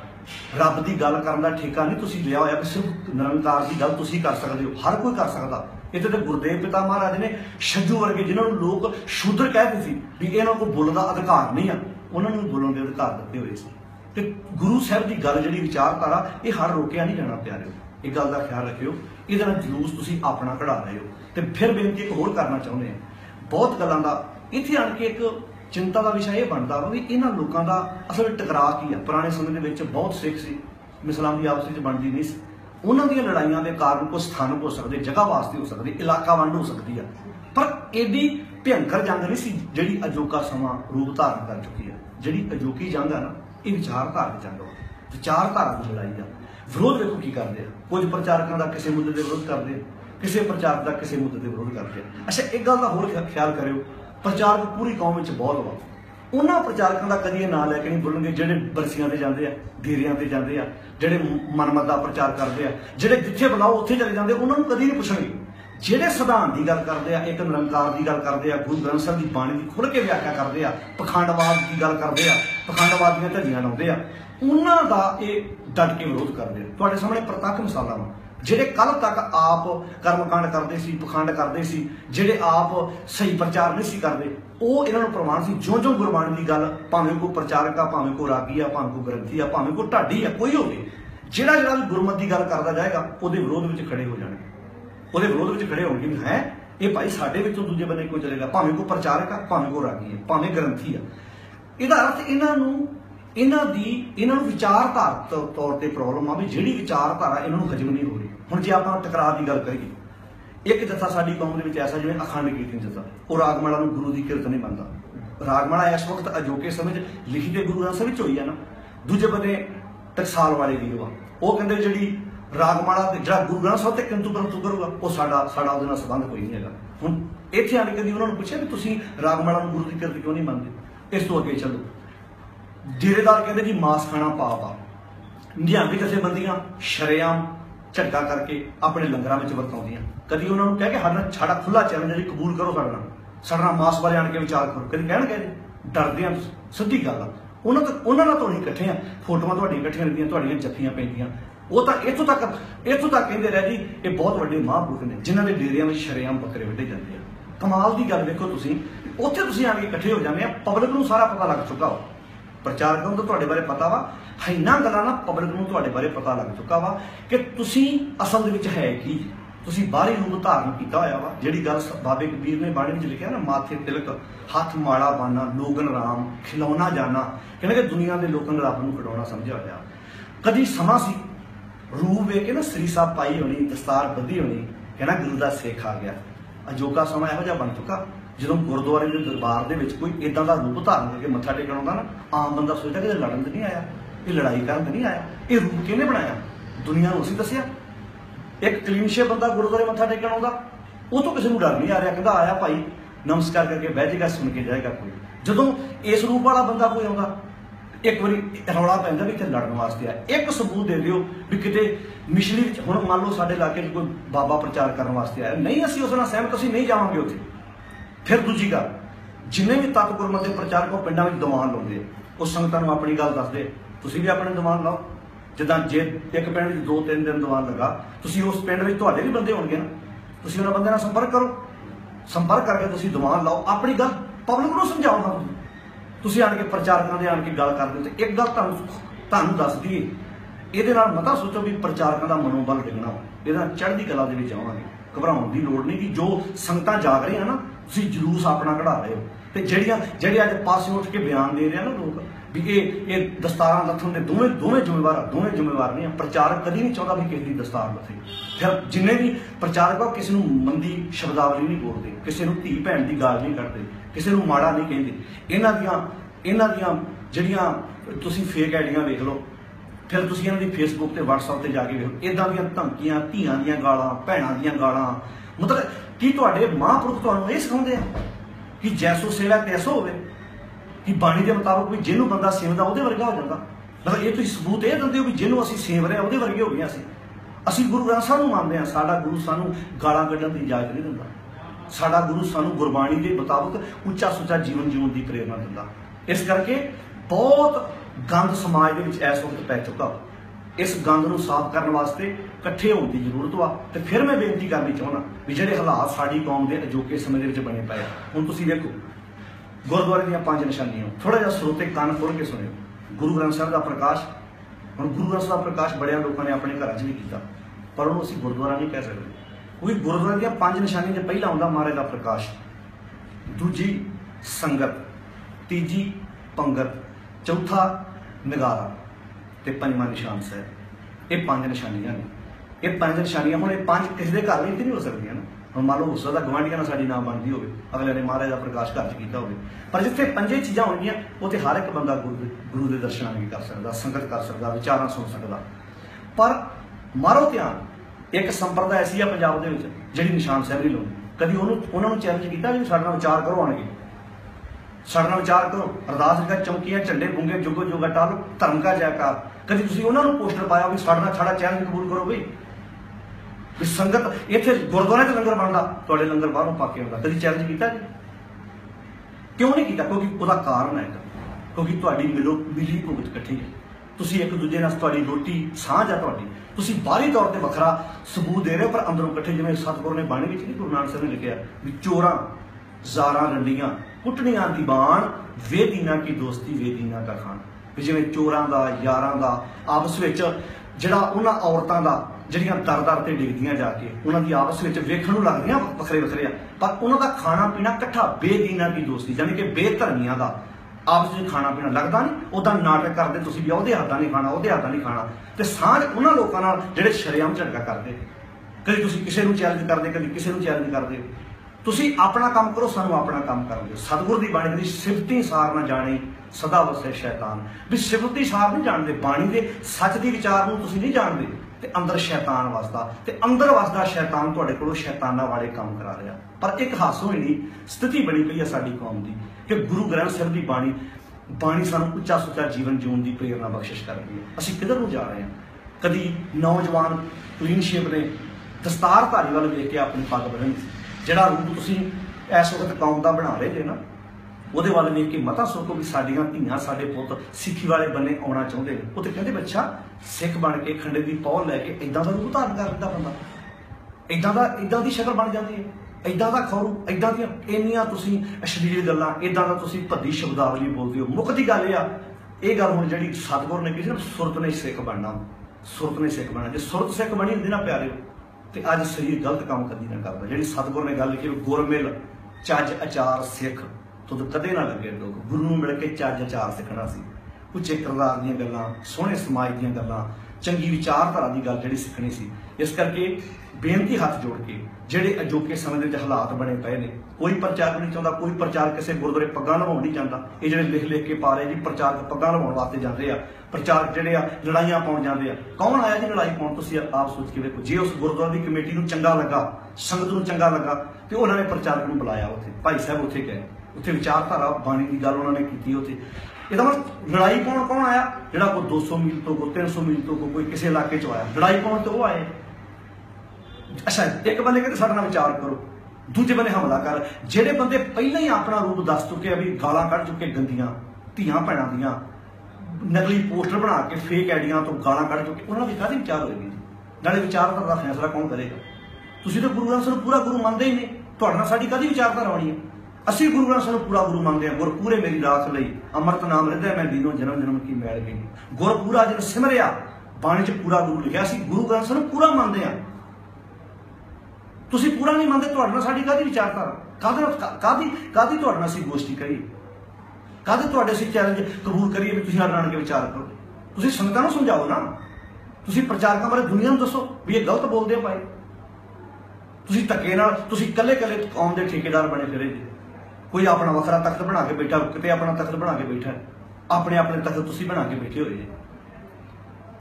ਰੱਬ ਦੀ ਗੱਲ ਕਰਨ ਦਾ ਠੇਕਾ ਨਹੀਂ ਤੁਸੀਂ ਲਿਆ ਹੋਇਆ ਕਿ ਸਿਰਫ ਨਿਰੰਕਾਰ ਦੀ ਗੱਲ ਤੁਸੀਂ ਕਰ ਸਕਦੇ ਹੋ, ਹਰ ਕੋਈ ਕਰ ਸਕਦਾ। ਇੱਥੇ ਤੇ ਗੁਰਦੇਵ ਪਿਤਾ ਮਹਾਰਾਜ ਨੇ ਛੱਜੂ ਵਰਗੇ ਜਿਨ੍ਹਾਂ ਨੂੰ ਲੋਕ ਸ਼ੂਦਰ ਕਹਿੰਦੇ ਸੀ ਵੀ ਇਹਨਾਂ ਕੋਲ ਬੋਲਣ ਦਾ ਅਧਿਕਾਰ ਨਹੀਂ ਆ, ਉਹਨਾਂ ਨੂੰ ਬੋਲਣ ਦੇ ਅਧਿਕਾਰ ਦਿੱਤੇ ਹੋਏ ਸੀ। ਤੇ ਗੁਰੂ ਸਾਹਿਬ ਦੀ ਗੱਲ ਜਿਹੜੀ ਵਿਚਾਰਧਾਰਾ, ਇਹ ਹਰ ਰੋਕਿਆ ਨਹੀਂ ਜਾਣਾ, ਪਿਆਰਿਓ। ਇਹ ਗੱਲ ਦਾ ਖਿਆਲ ਰੱਖਿਓ, ਇਹਦੇ ਨਾਲ ਜਲੂਸ ਤੁਸੀਂ ਆਪਣਾ ਕਢਾ ਰਹੇ ਹੋ। ਤੇ ਫਿਰ ਬੇਨਤੀ ਇੱਕ ਹੋਰ ਕਰਨਾ ਚਾਹੁੰਦੇ ਆ ਬਹੁਤ ਗੱਲਾਂ ਦਾ, ਇੱਥੇ ਆਣ ਕੇ ਇੱਕ ਚਿੰਤਾ ਦਾ ਵਿਸ਼ਾ ਇਹ ਬਣਦਾ ਵਾ ਵੀ ਇਹਨਾਂ ਲੋਕਾਂ ਦਾ ਅਸਲ ਟਕਰਾਅ ਕੀ ਆ? ਪੁਰਾਣੇ ਸਮੇਂ ਦੇ ਵਿੱਚ ਬਹੁਤ ਸਿੱਖ ਸੀ ਮਿਸਲਾਮ ਦੀ ਆਪਸ ਵਿੱਚ ਬਣਦੀ ਨਹੀਂ ਸੀ। ਉਹਨਾਂ ਦੀਆਂ ਲੜਾਈਆਂ ਦੇ ਕਾਰਨ ਕੋਈ ਸਥਾਨਕ ਹੋ ਸਕਦੇ, ਜਗ੍ਹਾ ਵਾਸਤੇ ਹੋ ਸਕਦੀ, ਇਲਾਕਾ ਵੰਡ ਹੋ ਸਕਦੀ ਆ। ਪਰ ਏਡੀ ਭਿਅੰਕਰ ਜੰਗ ਨਹੀਂ ਸੀ, ਜਿਹੜੀ ਅਜੋਕਾ ਸਮਾਂ ਰੂਪ ਧਾਰਨ ਕਰ ਚੁੱਕੀ ਆ। ਜਿਹੜੀ ਅਜੋਕੀ ਜੰਗ ਆ ਨਾ, ਇਹ ਵਿਚਾਰਧਾਰਾ ਦੀ ਜੰਗ ਆ। ਵਿਚਾਰਧਾਰਾ ਦੀ ਲੜਾਈ ਆ। ਵਿਰੋਧ ਵੇਖੋ ਕੀ ਕਰਦੇ ਆ। ਕੁਝ ਪ੍ਰਚਾਰਕਾਂ ਦਾ ਕਿਸੇ ਮੁੱਦੇ ਦੇ ਵਿਰੋਧ ਕਰਦੇ ਆ, ਕਿਸੇ ਪ੍ਰਚਾਰਕ ਦਾ ਕਿਸੇ ਮੁੱਦੇ ਦੇ ਵਿਰੋਧ ਕਰਦੇ ਆ। ਅੱਛਾ, ਇੱਕ ਗੱਲ ਦਾ ਹੋਰ ਖਿਆਲ ਕਰਿਓ। ਪ੍ਰਚਾਰਕ ਪੂਰੀ ਕੌਮ ਵਿੱਚ ਬਹੁਤ ਵਾ ਉਹਨਾਂ ਪ੍ਰਚਾਰਕਾਂ ਦਾ ਕਦੀ ਇਹ ਨਾਂ ਲੈ ਕੇ ਨਹੀਂ ਬੋਲਣਗੇ ਜਿਹੜੇ ਬਰਸੀਆਂ ਤੇ ਜਾਂਦੇ ਆ ਡੇਰਿਆਂ ਤੇ ਜਾਂਦੇ ਆ, ਜਿਹੜੇ ਮਨਮਤ ਦਾ ਪ੍ਰਚਾਰ ਕਰਦੇ ਆ, ਜਿਹੜੇ ਜਿੱਥੇ ਬੁਲਾਓ ਉੱਥੇ ਚਲੇ ਜਾਂਦੇ, ਉਹਨਾਂ ਨੂੰ ਕਦੀ ਨਹੀਂ ਪੁੱਛਣਗੇ। ਜਿਹੜੇ ਸਿਧਾਂਤ ਦੀ ਗੱਲ ਕਰਦੇ ਆ, ਇੱਕ ਨਿਰੰਕਾਰ ਦੀ ਗੱਲ ਕਰਦੇ ਆ, ਗੁਰੂ ਗ੍ਰੰਥ ਸਾਹਿਬ ਦੀ ਬਾਣੀ ਦੀ ਖੁੱਲ੍ਹ ਕੇ ਵਿਆਖਿਆ ਕਰਦੇ ਆ, ਪਖੰਡਵਾਦ ਦੀ ਗੱਲ ਕਰਦੇ ਆ, ਪਖੰਡਵਾਦ ਦੀਆਂ ਧੱਜੀਆਂ ਲਾਉਂਦੇ ਆ, ਉਹਨਾਂ ਦਾ ਇਹ ਡਟ ਕੇ ਵਿਰੋਧ ਕਰਦੇ ਆ। ਤੁਹਾਡੇ ਸਾਹਮਣੇ ਪ੍ਰਤੱਖ ਮਿਸਾਲਾਂ ਵਾ। ਜਿਹੜੇ ਕੱਲ ਤੱਕ ਆਪ ਕਰਮਕਾਂਡ ਕਰਦੇ ਸੀ, ਪਖੰਡ ਕਰਦੇ ਸੀ, ਜਿਹੜੇ ਆਪ ਸਹੀ ਪ੍ਰਚਾਰ ਨਹੀਂ ਸੀ ਕਰਦੇ, ਉਹ ਇਹਨਾਂ ਨੂੰ ਪ੍ਰਮਾਣ ਸੀ। ਜੋ ਜੋ ਗੁਰਬਾਣੀ ਦੀ ਗੱਲ ਭਾਵੇਂ ਕੋਈ ਪ੍ਰਚਾਰਕ ਆ, ਭਾਵੇਂ ਕੋਈ ਰਾਗੀ ਆ, ਭਾਵੇਂ ਕੋਈ ਗ੍ਰੰਥੀ ਆ, ਭਾਵੇਂ ਕੋਈ ਢਾਡੀ ਆ, ਕੋਈ ਹੋਵੇ, ਜਿਹੜਾ ਜਿਹੜਾ ਵੀ ਗੁਰਮਤਿ ਦੀ ਗੱਲ ਕਰਦਾ ਜਾਏਗਾ, ਉਹਦੇ ਵਿਰੋਧ ਵਿੱਚ ਖੜੇ ਹੋ ਜਾਣਗੇ। ਉਹਦੇ ਵਿਰੋਧ ਵਿੱਚ ਖੜੇ ਹੋਣਗੇ ਵੀ ਹੈ, ਇਹ ਭਾਈ ਸਾਡੇ ਵਿੱਚੋਂ ਦੂਜੇ ਬੰਦੇ ਕੋਈ ਚਲੇਗਾ? ਭਾਵੇਂ ਕੋਈ ਪ੍ਰਚਾਰਕ ਆ, ਭਾਵੇਂ ਕੋਈ ਰਾਗੀ ਆ, ਭਾਵੇਂ ਗ੍ਰੰਥੀ ਆ। ਇਹਦਾ ਅਰਥ ਇਹਨਾਂ ਨੂੰ, ਇਹਨਾਂ ਦੀ, ਇਹਨਾਂ ਨੂੰ ਵਿਚਾਰਧਾਰ ਤੌਰ ਤੇ ਪ੍ਰੋਬਲਮ ਆ ਵੀ ਜਿਹੜੀ ਵਿਚਾਰਧਾਰਾ ਇਹਨਾਂ ਨੂੰ ਹਜਮ ਨਹੀਂ ਹੋ ਰਹੀ। ਹੁਣ ਜੇ ਆਪਾਂ ਟਕਰਾਅ ਦੀ ਗੱਲ ਕਰੀਏ, ਇੱਕ ਜਥਾ ਸਾਡੀ ਕੌਮ ਦੇ ਵਿੱਚ ਐਸਾ ਜਿਵੇਂ ਅਖੰਡ ਕੀਰਤਨ ਜਥਾ ਉਹ ਰਾਗਮਾਲਾ ਨੂੰ ਗੁਰੂ ਦੀ ਕਿਰਤ ਨਹੀਂ ਮੰਨਦਾ। ਰਾਗਮਾਲਾ ਇਸ ਵਕਤ ਅਜੋਕੇ ਸਮੇਂ 'ਚ ਲਿਖੀ ਦੇ ਗੁਰੂ ਗ੍ਰੰਥ ਸਾਹਿਬ ਵਿੱਚ ਹੋਈ ਆ ਨਾ, ਦੂਜੇ ਬੰਦੇ ਟਕਸਾਲ ਵਾਲੇ ਵੀ ਉਹ ਆ ਉਹ ਕਹਿੰਦੇ ਜਿਹੜੀ ਰਾਗਮਾਲਾ ਤੇ ਜਿਹੜਾ ਗੁਰੂ ਗ੍ਰੰਥ ਸਾਹਿਬ ਤੇ ਕਿੰਤੂ ਪਰੰਤੂ ਕਰੂਗਾ, ਉਹ ਸਾਡਾ ਸਾਡਾ ਉਹਦੇ ਨਾਲ ਸੰਬੰਧ ਕੋਈ ਨਹੀਂ ਹੈਗਾ। ਹੁਣ ਇੱਥੇ ਆਣ ਕੇ ਕਦੀ ਉਹਨਾਂ ਨੂੰ ਪੁੱਛਿਆ ਵੀ ਤੁਸੀਂ ਰਾਗਮਾਲਾ ਨੂੰ ਗੁਰੂ ਦੀ ਕਿਰਤ ਕਿਉਂ ਨਹੀਂ ਮੰਨਦੇ? ਇਸ ਤੋਂ ਅੱਗੇ ਚੱਲੋ। ਡੇਰੇਦਾਰ ਕਹਿੰਦੇ ਜੀ ਮਾਸ ਖਾਣਾ ਪਾਪ ਆ। ਨਿਹੰਗ ਜਥੇਬੰਦੀਆਂ ਸ਼ਰੇਆਮ ਝਟਕਾ ਕਰਕੇ ਆਪਣੇ ਲੰਗਰਾਂ ਵਿੱਚ ਵਰਤਾਉਂਦੀਆਂ। ਕਦੀ ਉਹਨਾਂ ਨੂੰ ਕਹਿ ਕੇ ਸਾਡਾ ਸਾਡਾ ਖੁੱਲਾ ਚੈਲੰਜ ਹੈ ਜੀ ਕਬੂਲ ਕਰੋ ਸਾਡਾ ਨਾਲ। ਸਾਡਾ ਨਾਲ ਮਾਸ ਬਾਰੇ ਆਣ ਕੇ ਵਿਚਾਰ ਕਰੋ। ਕਦੀ ਕਹਿਣਗੇ ਜੀ, ਡਰਦੇ ਆ ਤੁਸੀਂ। ਸਿੱਧੀ ਗੱਲ ਆ। ਉਹਨਾਂ ਤੋਂ ਉਹਨਾਂ ਨਾਲ ਤੋਂ ਨਹੀਂ ਇਕੱਠੇ ਆ। ਫੋਟੋਆਂ ਤੁਹਾਡੀਆਂ ਇਕੱਠੀਆਂ ਰਹਿੰਦੀਆਂ, ਤੁਹਾਡੀਆਂ ਜੱਫੀਆਂ ਪੈਂਦੀਆਂ। ਉਹ ਤਾਂ ਇੱਥੋਂ ਤੱਕ ਇੱਥੋਂ ਤੱਕ ਕਹਿੰਦੇ ਰਹਿ ਜੀ, ਇਹ ਬਹੁਤ ਵੱਡੇ ਮਹਾਂਪੁਰਖ ਨੇ, ਜਿਨ੍ਹਾਂ ਦੇ ਡੇਰਿਆਂ ਵਿੱਚ ਸ਼ਰੇਆਮ ਬੱਕਰੇ ਵੱਢੇ ਜਾਂਦੇ ਆ। ਕਮਾਲ ਦੀ ਗੱਲ ਵੇਖੋ ਤੁਸੀਂ। ਉੱਥੇ ਤੁਸੀਂ ਆ ਕੇ ਇਕੱਠੇ ਹੋ ਜਾਂਦੇ ਆ। ਪਬਲਿਕ ਨੂੰ ਸਾਰਾ ਪਤਾ ਲੱਗ ਚੁੱਕਾ ਵਾ ਪ੍ਰਚਾਰਕਾਂ ਨੂੰ ਤਾਂ ਤੁਹਾਡੇ ਬਾਰੇ ਪਤਾ ਵਾ। ਹੈਨਾ ਗੱਲਾਂ ਨਾ ਪਬਲਿਕ ਨੂੰ ਤੁਹਾਡੇ ਬਾਰੇ ਪਤਾ ਲੱਗ ਚੁੱਕਾ ਵਾ ਕਿ ਤੁਸੀਂ ਅਸਲ ਦੇ ਵਿੱਚ ਹੈ ਕੀ? ਤੁਸੀਂ ਬਾਹਰੀ ਰੂਪ ਧਾਰਨ ਕੀਤਾ ਹੋਇਆ ਵਾ। ਜਿਹੜੀ ਗੱਲ ਬਾਬੇ ਕਬੀਰ ਨੇ ਬਾਣੀ ਵਿੱਚ ਲਿਖਿਆ ਨਾ, ਮਾਥੇ ਤਿਲਕ, ਹੱਥ ਮਾੜਾ ਬਾਨਾ, ਲੋਗਨ ਰਾਮ, ਖਿਲੌਣਾ ਜਾਣਾ ਕਹਿੰਦੇ ਕਿ ਦੁਨੀਆ ਦੇ ਲੋਕਾਂ ਨੇ ਰੱਬ ਨੂੰ ਖਿਡੌਣਾ ਸਮਝਿਆ ਹੋਇਆ। ਕਦੀ ਸਮਾਂ ਸੀ ਰੂਪ ਵੇਖ ਕੇ ਨਾ ਸ੍ਰੀ ਸਾਹਿਬ ਪਾਈ ਹੋਣੀ, ਦਸਤਾਰ ਬੱਧੀ ਹੋਣੀ, ਕਹਿੰਦਾ ਗੁਰੂ ਦਾ ਸੇਖ ਆ ਗਿਆ। ਅਜੋਕਾ ਸਮਾਂ ਇਹੋ ਜਿਹਾ ਬਣ ਚੁੱਕਾ। ਜਦੋਂ ਗੁਰਦੁਆਰੇ ਦੇ ਦਰਬਾਰ ਦੇ ਵਿੱਚ ਕੋਈ ਇਦਾਂ ਦਾ ਰੂਪ ਧਾਰਨ ਕਰਕੇ ਮੱਥਾ ਟੇਕਣ ਆਉਂਦਾ ਨਾ, ਆਮ ਬੰਦਾ ਸੋਚਦਾ ਕਿ ਇਹ ਲੜਨ ਤੇ ਨਹੀਂ ਆਇਆ, ਇਹ ਲੜਾਈ ਕਰਨ ਤੇ ਨਹੀਂ ਆਇਆ, ਇਹ ਰੂਪ ਕਿਹਨੇ ਬਣਾਇਆ? ਦੁਨੀਆ ਨੂੰ ਅਸੀਂ ਦੱਸਿਆ। ਇੱਕ ਕਲੀਨਸ਼ੇ ਬੰਦਾ ਗੁਰਦੁਆਰੇ ਮੱਥਾ ਟੇਕਣ ਆਉਂਦਾ, ਉਹ ਤੋਂ ਕਿਸੇ ਨੂੰ ਡਰ ਨਹੀਂ ਆ ਰਿਹਾ, ਕਹਿੰਦਾ, ਆਇਆ ਭਾਈ, ਨਮਸਕਾਰ ਕਰਕੇ ਬਹਿ ਜਾਏਗਾ, ਸੁਣ ਕੇ ਜਾਏਗਾ ਕੋਈ। ਜਦੋਂ ਇਸ ਰੂਪ ਵਾਲਾ ਬੰਦਾ ਕੋਈ ਆਉਂਦਾ, ਇੱਕ ਵਾਰੀ ਰੌਲਾ ਪੈਂਦਾ ਵੀ ਇੱਥੇ ਲੜਨ ਵਾਸਤੇ ਆ। ਇੱਕ ਸਬੂਤ ਦੇ ਦਿਓ ਵੀ ਕਿਤੇ ਮਿਸ਼ਲੀ ਵਿੱਚ, ਹੁਣ ਮੰਨ ਲਓ ਸਾਡੇ ਇਲਾਕੇ 'ਚ ਕੋਈ ਬਾਬਾ ਪ੍ਰਚਾਰ ਕਰਨ ਵਾਸਤੇ ਆਇਆ। ਨਹੀਂ, ਅਸੀਂ ਉਸ ਨਾਲ ਸਹਿਮਤ, ਅਸੀਂ ਨਹੀਂ ਜਾਵਾਂਗੇ ਉੱਥੇ। ਫਿਰ ਦੂਜੀ ਗੱਲ, ਜਿੰਨੇ ਵੀ ਤੱਤ ਗੁਰਮਤਿ ਦੇ ਪ੍ਰਚਾਰਕ ਉਹ ਪਿੰਡਾਂ ਵਿੱਚ ਦੀਵਾਨ ਲਾਉਂਦੇ ਉਹ ਸੰਗਤਾਂ ਨੂੰ ਆਪਣੀ ਗੱਲ ਦੱਸਦੇ ਤੁਸੀਂ ਵੀ ਆਪਣੇ ਦੀਵਾਨ ਲਾਓ। ਜਿੱਦਾਂ ਜੇ ਇੱਕ ਪਿੰਡ ਵਿੱਚ ਦੋ ਤਿੰਨ ਦਿਨ ਦੀਵਾਨ ਲਗਾ, ਤੁਸੀਂ ਉਸ ਪਿੰਡ ਵਿੱਚ ਤੁਹਾਡੇ ਵੀ ਬੰਦੇ ਹੋਣਗੇ ਨਾ। ਤੁਸੀਂ ਉਹਨਾਂ ਬੰਦਿਆਂ ਨਾਲ ਸੰਪਰਕ ਕਰੋ। ਸੰਪਰਕ ਕਰਕੇ ਤੁਸੀਂ ਦੀਵਾਨ ਲਾਓ। ਆਪਣੀ ਗੱਲ ਪਬਲਿਕ ਨੂੰ ਸਮਝਾਓ ਨਾ ਤੁਸੀਂ। ਆਣ ਕੇ ਪ੍ਰਚਾਰਕਾਂ ਦੇ ਆਣ ਕੇ ਗੱਲ ਕਰਦੇ ਹੋ ਤੇ ਇੱਕ ਗੱਲ ਤੁਹਾਨੂੰ ਤੁਹਾਨੂੰ ਦੱਸ ਦਈਏ। ਇਹਦੇ ਨਾਲ ਮਤਾ ਸੋਚੋ ਵੀ ਪ੍ਰਚਾਰਕਾਂ ਦਾ ਮਨੋਬਲ ਡਿੱਗਣਾ। ਇਹਦਾ ਚੜ੍ਹਦੀ ਕਲਾ ਦੇ ਵਿੱਚ ਆਵਾਂਗੇ। ਘਬਰਾਉਣ ਦੀ ਲੋੜ ਨਹੀਂ ਕਿ ਜੋ ਸੰਗਤਾਂ ਜਾਗ ਰਹੀਆਂ ਨਾ ਤੁਸੀਂ ਜਲੂਸ ਆਪਣਾ ਕਢਾ ਰਹੇ ਹੋ ਤੇ ਜਿਹੜੀਆਂ ਜਿਹੜੇ ਅੱਜ ਪਾਸੇ ਉੱਠ ਕੇ ਬਿਆਨ ਦੇ ਰਹੇ ਆ ਨਾ ਲੋਕ ਵੀ ਇਹ ਇਹ ਦਸਤਾਰਾਂ ਲੱਥਣ ਦੇ ਦੋਵੇਂ ਦੋਵੇਂ ਜ਼ਿੰਮੇਵਾਰ ਆ, ਦੋਵੇਂ ਜ਼ਿੰਮੇਵਾਰ ਨੇ ਆ। ਪ੍ਰਚਾਰਕ ਕਦੀ ਨਹੀਂ ਚਾਹੁੰਦਾ ਵੀ ਕਿਸੇ ਦੀ ਦਸਤਾਰ ਲੱਥੇ ਫਿਰ ਜਿੰਨੇ ਵੀ ਪ੍ਰਚਾਰਕ ਆ ਉਹ ਕਿਸੇ ਨੂੰ ਮੰਦੀ ਸ਼ਬਦਾਵਲੀ ਨਹੀਂ ਬੋਲਦੇ ਕਿਸੇ ਨੂੰ ਧੀ ਭੈਣ ਦੀ ਗੱਲ ਨਹੀਂ ਕਰਦੇ ਕਿਸੇ ਨੂੰ ਮਾੜਾ ਨਹੀਂ ਕਹਿੰਦੇ। ਇਹਨਾਂ ਦੀਆਂ ਇਹਨਾਂ ਦੀਆਂ ਜਿਹੜੀਆਂ ਤੁਸੀਂ ਫੇਕ ਆਈਡੀਆਂ ਵੇਖ ਲਓ ਫਿਰ ਤੁਸੀਂ ਇਹਨਾਂ ਦੀ ਫੇਸਬੁੱਕ ਤੇ WhatsApp ਤੇ ਜਾ ਕੇ ਵੇਖੋ ਇਦਾਂ ਦੀਆਂ ਧਮਕੀਆਂ, ਧੀਆਂ ਦੀਆਂ ਗਾਲਾਂ, ਭੈਣਾਂ ਦੀਆਂ ਗਾਲਾਂ। ਮਤਲਬ ਕੀ ਤੁਹਾਡੇ ਮਹਾਂਪੁਰਖ ਤੁਹਾਨੂੰ ਇਹ ਸਿਖਾਉਂਦੇ ਆ ਕਿ ਜੈਸੋ ਸੇਵਾ ਤੈਸੋ ਹੋਵੇ ਕਿ ਬਾਣੀ ਦੇ ਮੁਤਾਬਕ ਵੀ ਜਿਹਨੂੰ ਬੰਦਾ ਸੇਵਦਾ ਉਹਦੇ ਵਰਗਾ ਹੋ ਜਾਂਦਾ। ਮਤਲਬ ਇਹ ਤੁਸੀਂ ਸਬੂਤ ਇਹ ਦਿੰਦੇ ਹੋ ਵੀ ਜਿਹਨੂੰ ਅਸੀਂ ਸੇਵ ਰਹੇ ਹਾਂ, ਉਹਦੇ ਵਰਗੇ ਹੋ ਗਏ ਅਸੀਂ। ਅਸੀਂ ਗੁਰੂ ਗ੍ਰੰਥ ਸਾਹਿਬ ਨੂੰ ਮੰਨਦੇ ਹਾਂ, ਸਾਡਾ ਗੁਰੂ ਸਾਨੂੰ ਗਾਲਾਂ ਕੱਢਣ ਦੀ ਇਜਾਜ਼ਤ ਨਹੀਂ ਦਿੰਦਾ। ਸਾਡਾ ਗੁਰੂ ਸਾਨੂੰ ਗੁਰਬਾਣੀ ਦੇ ਮੁਤਾਬਕ ਉੱਚਾ ਸੁੱਚਾ ਜੀਵਨ ਜਿਉਣ ਦੀ ਪ੍ਰੇਰਣਾ ਦਿੰਦਾ। ਇਸ ਕਰਕੇ ਬਹੁਤ ਗੰਦ ਸਮਾਜ ਦੇ ਵਿੱਚ ਇਸ ਵਕਤ ਪੈ ਚੁੱਕਾ। ਇਸ ਗੰਦ ਨੂੰ ਸਾਫ਼ ਕਰਨ ਵਾਸਤੇ ਇਕੱਠੇ ਹੋਣ ਦੀ ਜ਼ਰੂਰਤ ਵਾ। ਤੇ ਫਿਰ ਮੈਂ ਬੇਨਤੀ ਕਰਨੀ ਚਾਹੁੰਦਾ ਵੀ ਜਿਹੜੇ ਹਾਲਾਤ ਸਾਡੀ ਕੌਮ ਦੇ ਅਜੋਕੇ ਸਮੇਂ ਦੇ ਵਿੱਚ ਬਣੇ ਪਏ ਹੁਣ ਤੁਸੀਂ ਵੇਖੋ, ਗੁਰਦੁਆਰੇ ਦੀਆਂ ਪੰਜ ਨਿਸ਼ਾਨੀਆਂ ਥੋੜਾ ਜਿਹਾ ਸਰੋਤੇ ਕੰਨ ਖੋਲ ਕੇ ਸੁਣਿਓ। ਗੁਰੂ ਗ੍ਰੰਥ ਸਾਹਿਬ ਦਾ ਪ੍ਰਕਾਸ਼, ਹੁਣ ਗੁਰੂ ਗ੍ਰੰਥ ਸਾਹਿਬ ਦਾ ਪ੍ਰਕਾਸ਼ ਬੜਿਆਂ ਲੋਕਾਂ ਨੇ ਆਪਣੇ ਘਰਾਂ 'ਚ ਵੀ ਕੀਤਾ, ਪਰ ਉਹਨੂੰ ਅਸੀਂ ਗੁਰਦੁਆਰਾ ਨਹੀਂ ਕਹਿ ਸਕਦੇ। ਕੋਈ ਗੁਰਦੁਆਰੇ ਦੀਆਂ ਪੰਜ ਨਿਸ਼ਾਨੀਆਂ 'ਚ ਪਹਿਲਾ ਆਉਂਦਾ ਮਹਾਰਾਜ ਦਾ ਪ੍ਰਕਾਸ਼। ਦੂਜੀ ਸੰਗਤ, ਤੀਜੀ ਪੰਗਤ, ਚੌਥਾ ਨਗਾਰਾ ਤੇ ਪੰਜਵਾਂ ਨਿਸ਼ਾਨ ਸਾਹਿਬ। ਇਹ ਪੰਜ ਨਿਸ਼ਾਨੀਆਂ ਨੇ। ਇਹ ਪੰਜ ਨਿਸ਼ਾਨੀਆਂ ਹੁਣ ਇਹ ਪੰਜ ਕਿਸੇ ਦੇ ਘਰ ਨਹੀਂ ਤੇ ਨਹੀਂ ਹੋ ਸਕਦੀਆਂ ਨਾ। ਹੁਣ ਮੰਨ ਲਓ ਹੋ ਸਕਦਾ ਗਵਾਂਢੀਆਂ ਨਾਲ ਸਾਡੀ ਨਾਮ ਬਣਦੀ ਹੋਵੇ, ਅਗਲੇ ਨੇ ਮਹਾਰਾਜ ਦਾ ਪ੍ਰਕਾਸ਼ ਘਰ 'ਚ ਕੀਤਾ ਹੋਵੇ। ਪਰ ਜਿੱਥੇ ਪੰਜੇ ਚੀਜ਼ਾਂ ਹੋਣਗੀਆਂ, ਉੱਥੇ ਹਰ ਇੱਕ ਬੰਦਾ ਗੁਰੂ ਦੇ ਗੁਰੂ ਦੇ ਦਰਸ਼ਨਾਂ ਵੀ ਕਰ ਸਕਦਾ, ਸੰਗਤ ਕਰ ਸਕਦਾ, ਵਿਚਾਰਾਂ ਸੁਣ ਸਕਦਾ। ਪਰ ਮਾਰੋ ਧਿਆਨ, ਇੱਕ ਸੰਪਰਦਾ ਐਸੀ ਆ ਪੰਜਾਬ ਦੇ ਵਿੱਚ ਜਿਹੜੀ ਨਿਸ਼ਾਨ ਸਾਹਿਬ ਨਹੀਂ ਲਾਉਂਦੀ ਕਦੀ ਉਹਨੂੰ ਉਹਨਾਂ ਨੂੰ ਚੈਲੰਜ ਕੀਤਾ ਵੀ ਸਾਡੇ ਨਾਲ ਵਿਚਾਰ ਕਰੋ ਆਣਗੇ ਸਾਡੇ ਨਾਲ ਵਿਚਾਰ ਕਰੋ ਅਰਦਾਸ ਕਰ ਚੌਕੀਆਂ, ਝੰਡੇ ਬੁੰਗੇ ਜੁਗੋ ਜੁਗਾ ਟਾਲ, ਧਰਮ ਕਾ ਜੈਕਾਰ। ਕਦੀ ਤੁਸੀਂ ਉਹਨਾਂ ਨੂੰ ਪੋਸਟਰ ਪਾਇਆ ਵੀ ਸਾਡੇ ਨਾਲ ਸਾਡਾ ਚੈਲੰਜ ਕਬੂਲ ਕਰੋ ਬਈ ਵੀ ਸੰਗਤ, ਇੱਥੇ ਗੁਰਦੁਆਰੇ 'ਚ ਲੰਗਰ ਬਣਦਾ, ਤੁਹਾਡੇ ਲੰਗਰ ਬਾਹਰੋਂ ਪਾ ਕੇ ਆਉਂਦਾ। ਕਦੀ ਚੈਲੰਜ ਕੀਤਾ ਜੀ? ਕਿਉਂ ਨਹੀਂ ਕੀਤਾ? ਕਿਉਂਕਿ ਉਹਦਾ ਕਾਰਨ ਹੈ ਕਿਉਂਕਿ ਤੁਹਾਡੀ ਮਿਲੋ, ਮਿਲੀ ਭੁਗਤ ਇਕੱਠੀ ਹੈ। ਤੁਸੀਂ ਇੱਕ ਦੂਜੇ ਨਾਲ ਤੁਹਾਡੀ ਰੋਟੀ, ਸਾਂਝ ਆ ਤੁਹਾਡੀ। ਤੁਸੀਂ ਬਾਹਰੀ ਤੌਰ ਤੇ ਵੱਖਰਾ ਸਬੂਤ ਦੇ ਰਹੇ ਹੋ, ਪਰ ਅੰਦਰੋਂ ਇਕੱਠੇ ਜਿਵੇਂ ਸਤਿਗੁਰੂ ਨੇ ਬਾਣੀ ਵਿੱਚ ਨਹੀਂ ਗੁਰੂ ਨਾਨਕ ਸਾਹਿਬ ਨੇ ਲਿਖਿਆ, ਵੀ ਚੋਰਾਂ, ਜ਼ਾਰਾਂ, ਰੰਡੀਆਂ ਕੁੱਟਣੀਆਂ ਦੀ ਬਾਣ, ਵੇਦੀਨਾ ਕੀ ਦੋਸਤੀ, ਵੇਦੀਨਾ ਦਾ ਖਾਨ। ਵੀ ਜਿਵੇਂ ਚੋਰਾਂ ਦਾ, ਯਾਰਾਂ ਦਾ, ਆਪਸ ਵਿੱਚ ਜਿਹੜਾ ਉਹਨਾਂ ਔਰਤਾਂ ਦਾ, ਜਿਹੜੀਆਂ ਦਰ-ਦਰ ਤੇ ਡਿੱਗਦੀਆਂ ਜਾ ਕੇ, ਉਹਨਾਂ ਦੀ ਆਪਸ ਵਿੱਚ ਵੇਖਣ ਨੂੰ ਲੱਗਦੀਆਂ, ਵੱਖਰੇ ਵੱਖਰੇ ਆ। ਪਰ ਉਹਨਾਂ ਦਾ ਖਾਣਾ ਪੀਣਾ ਇਕੱਠਾ ਬੇਦੀਨਾ ਦੀ ਦੋਸਤੀ ਯਾਨੀ ਕਿ ਬੇਧਰਮੀਆਂ ਦਾ। ਆਪਸ ਵਿੱਚ ਖਾਣਾ ਪੀਣਾ ਲੱਗਦਾ ਨਹੀਂ, ਉਹਦਾ ਨਾਟਕ ਕਰਦੇ, ਤੁਸੀਂ ਵੀ ਉਹਦੇ ਹੱਥਾਂ ਨਹੀਂ ਖਾਣਾ, ਉਹਦੇ ਹੱਥਾਂ ਨਹੀਂ ਖਾਣਾ। ਤੇ ਸਾਂਝ ਉਹਨਾਂ ਲੋਕਾਂ ਨਾਲ ਜਿਹੜੇ ਸ਼ਰਿਆਮ ਝਗੜਾ ਕਰਦੇ। ਕਦੀ ਤੁਸੀਂ ਕਿਸੇ ਨੂੰ ਚੈਲੰਜ ਕਰਦੇ, ਕਦੀ ਕਿਸੇ ਨੂੰ ਚੈਲੰਜ ਕਰਦੇ। ਤੁਸੀਂ ਆਪਣਾ ਕੰਮ ਕਰੋ, ਸਾਨੂੰ ਆਪਣਾ ਕੰਮ ਕਰਨ ਦਿਓ। ਸਤਿਗੁਰ ਦੀ ਬਾਣੀ ਦੀ ਸਿਫਤੀ ਸਾਰ ਨਾ ਜਾਣੇ, ਸਦਾ ਵਸੇ ਸ਼ੈਤਾਨ। ਵੀ ਸਿਫਤੀ ਸਾਰ ਨਹੀਂ ਜਾਣਦੇ, ਬਾਣੀ ਦੇ ਸੱਚ ਦੀ ਵਿਚਾਰ ਨੂੰ ਤੁਸੀਂ ਨਹੀਂ ਜਾਣਦੇ। ਤੇ ਅੰਦਰ ਸ਼ੈਤਾਨ ਵਸਦਾ। ਤੇ ਅੰਦਰ ਵਸਦਾ ਸ਼ੈਤਾਨ ਤੁਹਾਡੇ ਕੋਲੋਂ ਸ਼ੈਤਾਨਾਂ ਵਾਲੇ ਕੰਮ ਕਰਾ ਰਿਹਾ। ਪਰ ਇੱਕ ਹਾਸੋ ਹੀ ਨਹੀਂ, ਸਥਿਤੀ ਬਣੀ ਪਈ ਹੈ ਸਾਡੀ ਕੌਮ ਦੀ, ਕਿ ਗੁਰੂ ਗ੍ਰੰਥ ਸਾਹਿਬ ਦੀ ਬਾਣੀ ਬਾਣੀ ਸਾਨੂੰ ਉੱਚਾ ਸੁੱਚਾ ਜੀਵਨ ਜਿਉਣ ਦੀ ਪ੍ਰੇਰਣਾ ਬਖਸ਼ਿਸ਼ ਕਰਦੀ ਹੈ। ਅਸੀਂ ਕਿੱਧਰ ਨੂੰ ਜਾ ਰਹੇ ਹਾਂ? ਕਦੀ ਨੌਜਵਾਨ ਕਲੀਨਸ਼ਿਪ ਨੇ ਦਸਤਾਰ ਧਾਰੀ ਵੱਲ ਵੇਖ ਕੇ ਆਪਣੀ ਪੱਗ ਬੰਨ੍ਹਣੀ ਜਿਹੜਾ ਰੂਪ ਤੁਸੀਂ ਇਸ ਵਕਤ ਕੌਮ ਦਾ ਬਣਾ ਰਹੇ ਜੇ ਨਾ, ਉਹਦੇ ਵੱਲ ਵੇਖ ਕੇ ਮਤਾ ਸੋਚੋ ਵੀ ਸਾਡੀਆਂ ਧੀਆਂ ਸਾਡੇ ਪੁੱਤ ਸਿੱਖੀ ਵਾਲੇ ਬੰਨੇ ਆਉਣਾ ਚਾਹੁੰਦੇ ਨੇ। ਉਹ ਤੇ ਕਹਿੰਦੇ ਬੱਚਾ ਸਿੱਖ ਬਣ ਕੇ ਖੰਡੇ ਦੀ ਪੌਲ ਲੈ ਕੇ ਇਦਾਂ ਦਾ ਰੂਪ ਧਾਰਨ ਕਰ ਦਿੰਦਾ ਬੰਦਾ। ਇਦਾਂ ਦਾ ਇਦਾਂ ਦੀ ਸ਼ਕਲ ਬਣ ਜਾਂਦੀ ਹੈ। ਇਦਾਂ ਦਾ ਖੌਰੂ ਇਦਾਂ ਦੀਆਂ ਇੰਨੀਆਂ ਤੁਸੀਂ ਅਸ਼ਲੀਲ ਗੱਲਾਂ ਇਦਾਂ ਦਾ ਤੁਸੀਂ ਭੱਦੀ ਸ਼ਬਦਾਵਲੀ ਬੋਲਦੇ ਹੋ। ਮੁੱਖ ਦੀ ਗੱਲ ਇਹ ਆ, ਇਹ ਗੱਲ ਹੁਣ ਜਿਹੜੀ ਸਤਗੁਰ ਨੇ ਕਿਸੇ ਸੁਰਤ ਨੇ ਸਿੱਖ ਬਣਨਾ। ਸੁਰਤ ਨੇ ਸਿੱਖ ਬਣਨਾ। ਜੇ ਸੁਰਤ ਸਿੱਖ ਬਣੀ ਹੁੰਦੀ ਨਾ ਪਿਆਰਿਓ ਤੇ ਅੱਜ ਸਰੀਰ ਗਲਤ ਕੰਮ ਕਦੀ ਨਾ ਕਰਦਾ। ਜਿਹੜੀ ਸਤਗੁਰ ਨੇ ਗੱਲ ਕੀਤੀ ਗੁਰਮਿਲ, ਚੱਜ ਅਚਾਰ ਸਿੱਖ, ਤੁਧ ਕਦੇ ਨਾ ਲੱਗੇ ਲੋਕ। ਗੁਰੂ ਨੂੰ ਮਿਲ ਕੇ ਚੱਜ ਅਚਾਰ ਸਿੱਖਣਾ ਸੀ। ਉੱਚੇ ਕਿਰਦਾਰ ਦੀਆਂ ਗੱਲਾਂ, ਸੋਹਣੇ ਸਮਾਜ ਦੀਆਂ ਗੱਲਾਂ, ਚੰਗੀ ਵਿਚਾਰਧਾਰਾ ਦੀ ਗੱਲ ਜਿਹੜੀ ਸਿੱਖਣੀ ਸੀ। ਇਸ ਕਰਕੇ ਬੇਨਤੀ ਹੱਥ ਜੋੜ ਕੇ ਜਿਹੜੇ ਅਜੋਕੇ ਸਮੇਂ ਦੇ ਵਿੱਚ ਹਾਲਾਤ ਬਣੇ ਪਏ ਨੇ, ਕੋਈ ਪ੍ਰਚਾਰ ਨਹੀਂ ਚਾਹੁੰਦਾ, ਕੋਈ ਪ੍ਰਚਾਰ ਕਿਸੇ ਗੁਰਦੁਆਰੇ ਪੱਗਾਂ ਲਵਾਉਣ ਨਹੀਂ ਚਾਹੁੰਦਾ ਇਹ ਜਿਹੜੇ ਲਿਖ ਲਿਖ ਕੇ ਪਾ ਰਹੇ ਜੀ ਪ੍ਰਚਾਰਕ ਪੱਗਾਂ ਲਵਾਉਣ ਵਾਸਤੇ ਜਾਂਦੇ ਆ ਪ੍ਰਚਾਰਕ ਜਿਹੜੇ ਆ, ਲੜਾਈਆਂ ਪਾਉਣ ਜਾਂਦੇ ਆ। ਕੌਣ ਆਇਆ ਜੀ ਲੜਾਈ ਪਾਉਣ? ਤੁਸੀਂ ਆਪ ਸੋਚ ਕੇ ਵੇਖੋ। ਜੇ ਉਸ ਗੁਰਦੁਆਰੇ ਦੀ ਕਮੇਟੀ ਨੂੰ ਚੰਗਾ ਲੱਗਾ, ਸੰਗਤ ਨੂੰ ਚੰਗਾ ਲੱਗਾ, ਤੇ ਉਹਨਾਂ ਨੇ ਪ੍ਰਚਾਰਕ ਨੂੰ ਬੁਲਾਇਆ ਉੱਥੇ। ਭਾਈ ਸਾਹਿਬ ਉੱਥੇ ਗਏ। ਉੱਥੇ ਵਿਚਾਰਧਾਰਾ ਬਾਣੀ ਦੀ ਗੱਲ ਉਹਨਾਂ ਨੇ ਕੀਤੀ ਉੱਥੇ। ਇਹਦਾ ਮਤਲਬ ਲੜਾਈ ਪਾਉਣ ਕੌਣ ਆਇਆ? ਜਿਹੜਾ ਕੋਈ 200 ਮੀਲ ਤੋਂ ਕੋਈ 300 ਮੀਲ ਤੋਂ ਕੋਈ ਕਿਸੇ ਇਲਾਕੇ ਚੋਂ ਆਇਆ। ਲੜਾਈ ਪਾਉਣ ਤੇ ਉਹ ਆਏ। ਅੱਛਾ, ਇੱਕ ਬੰਦੇ ਕਹਿੰਦੇ ਸਾਡੇ ਨਾਲ ਵਿਚਾਰ ਕਰੋ, ਦੂਜੇ ਬੰਦੇ ਹਮਲਾ ਕਰ। ਜਿਹੜੇ ਬੰਦੇ ਪਹਿਲਾਂ ਹੀ ਆਪਣਾ ਰੂਪ ਦੱਸ ਚੁੱਕੇ ਆ ਵੀ ਗਾਲਾਂ ਕੱਢ ਚੁੱਕੇ ਗੰਦੀਆਂ, ਧੀਆਂ ਭੈਣਾਂ ਦੀਆਂ, ਨਕਲੀ ਪੋਸਟਰ ਬਣਾ ਕੇ ਫੇਕ ਆਈਡੀਆਂ ਤੋਂ ਗਾਲਾਂ ਕੱਢ ਚੁੱਕੇ, ਉਹਨਾਂ ਦੀ ਕਾਹਦੀ ਵਿਚਾਰ ਹੋਏਗੀ? ਨਾਲੇ ਵਿਚਾਰਧਾਰਾ ਦਾ ਫੈਸਲਾ ਕੌਣ ਕਰੇਗਾ? ਤੁਸੀਂ ਤਾਂ ਗੁਰੂ ਗ੍ਰੰਥ ਸਾਹਿਬ ਨੂੰ ਪੂਰਾ ਗੁਰੂ ਮੰਨਦੇ ਹੀ ਨਹੀਂ। ਤੁਹਾਡੇ ਨਾਲ ਸਾਡੀ ਕਾਹਦੀ ਵਿਚਾਰਧਾਰਾ ਹੋਣੀ ਹੈ ਅਸੀਂ ਗੁਰੂ ਗ੍ਰੰਥ ਸਾਹਿਬ ਨੂੰ ਪੂਰਾ ਗੁਰੂ ਮੰਨਦੇ ਹਾਂ। ਗੁਰ ਪੂਰੇ ਮੇਰੀ ਰਾਤ ਲਈ ਅੰਮ੍ਰਿਤ ਨਾਮ ਰਿਧੈ ਮੈਂ ਦੀਨੋਂ ਜਨਮ ਜਨਮ ਕੀ ਮੈਲ ਗਈ ਗੁਰ ਪੂਰਾ ਜਨ ਸਿਮਰਿਆ, ਬਾਣੀ 'ਚ ਪੂਰਾ ਗੁਰੂ ਲਿਖਿਆ ਸੀ। ਗੁਰੂ ਗ੍ਰੰਥ ਸਾਹਿਬ ਨੂੰ ਪੂਰਾ ਮੰਨਦੇ ਹਾਂ। ਤੁਸੀਂ ਪੂਰਾ ਨਹੀਂ ਮੰਨਦੇ, ਤੁਹਾਡੇ ਨਾਲ ਸਾਡੀ ਕਾਹਦੀ ਵਿਚਾਰਧਾਰਾ? ਕਾਹਦੇ ਨਾਲ ਕਾਹਦੀ ਕਾਹਦੀ ਤੁਹਾਡੇ ਨਾਲ ਅਸੀਂ ਗੋਸ਼ਟੀ ਕਰੀਏ? ਕਾਹਦੇ ਤੁਹਾਡੇ ਅਸੀਂ ਚੈਲੰਜ ਕਬੂਲ ਕਰੀਏ ਵੀ ਤੁਸੀਂ ਸਾਡੇ ਨਾਲ ਕੇ ਵਿਚਾਰ ਕਰੋ? ਤੁਸੀਂ ਸੰਗਤਾਂ ਨੂੰ ਸਮਝਾਓ ਨਾ। ਤੁਸੀਂ ਪ੍ਰਚਾਰਕਾਂ ਬਾਰੇ ਦੁਨੀਆ ਨੂੰ ਦੱਸੋ ਵੀ ਇਹ ਗਲਤ ਬੋਲਦੇ ਆ ਭਾਈ। ਤੁਸੀਂ ਧੱਕੇ ਨਾਲ ਤੁਸੀਂ ਇਕੱਲੇ ਇਕੱਲੇ ਕੌਮ ਦੇ ਠੇਕੇਦਾਰ ਬਣੇ ਫਿਰੇ ਜੀ। ਕੋਈ ਆਪਣਾ ਵੱਖਰਾ ਤਖਤ ਬਣਾ ਕੇ ਬੈਠਾ, ਕਿਤੇ ਆਪਣਾ ਤਖਤ ਬਣਾ ਕੇ ਬੈਠਾ। ਆਪਣੇ ਆਪਣੇ ਤਖਤ ਤੁਸੀਂ ਬਣਾ ਕੇ ਬੈਠੇ ਹੋਏ ਜੀ।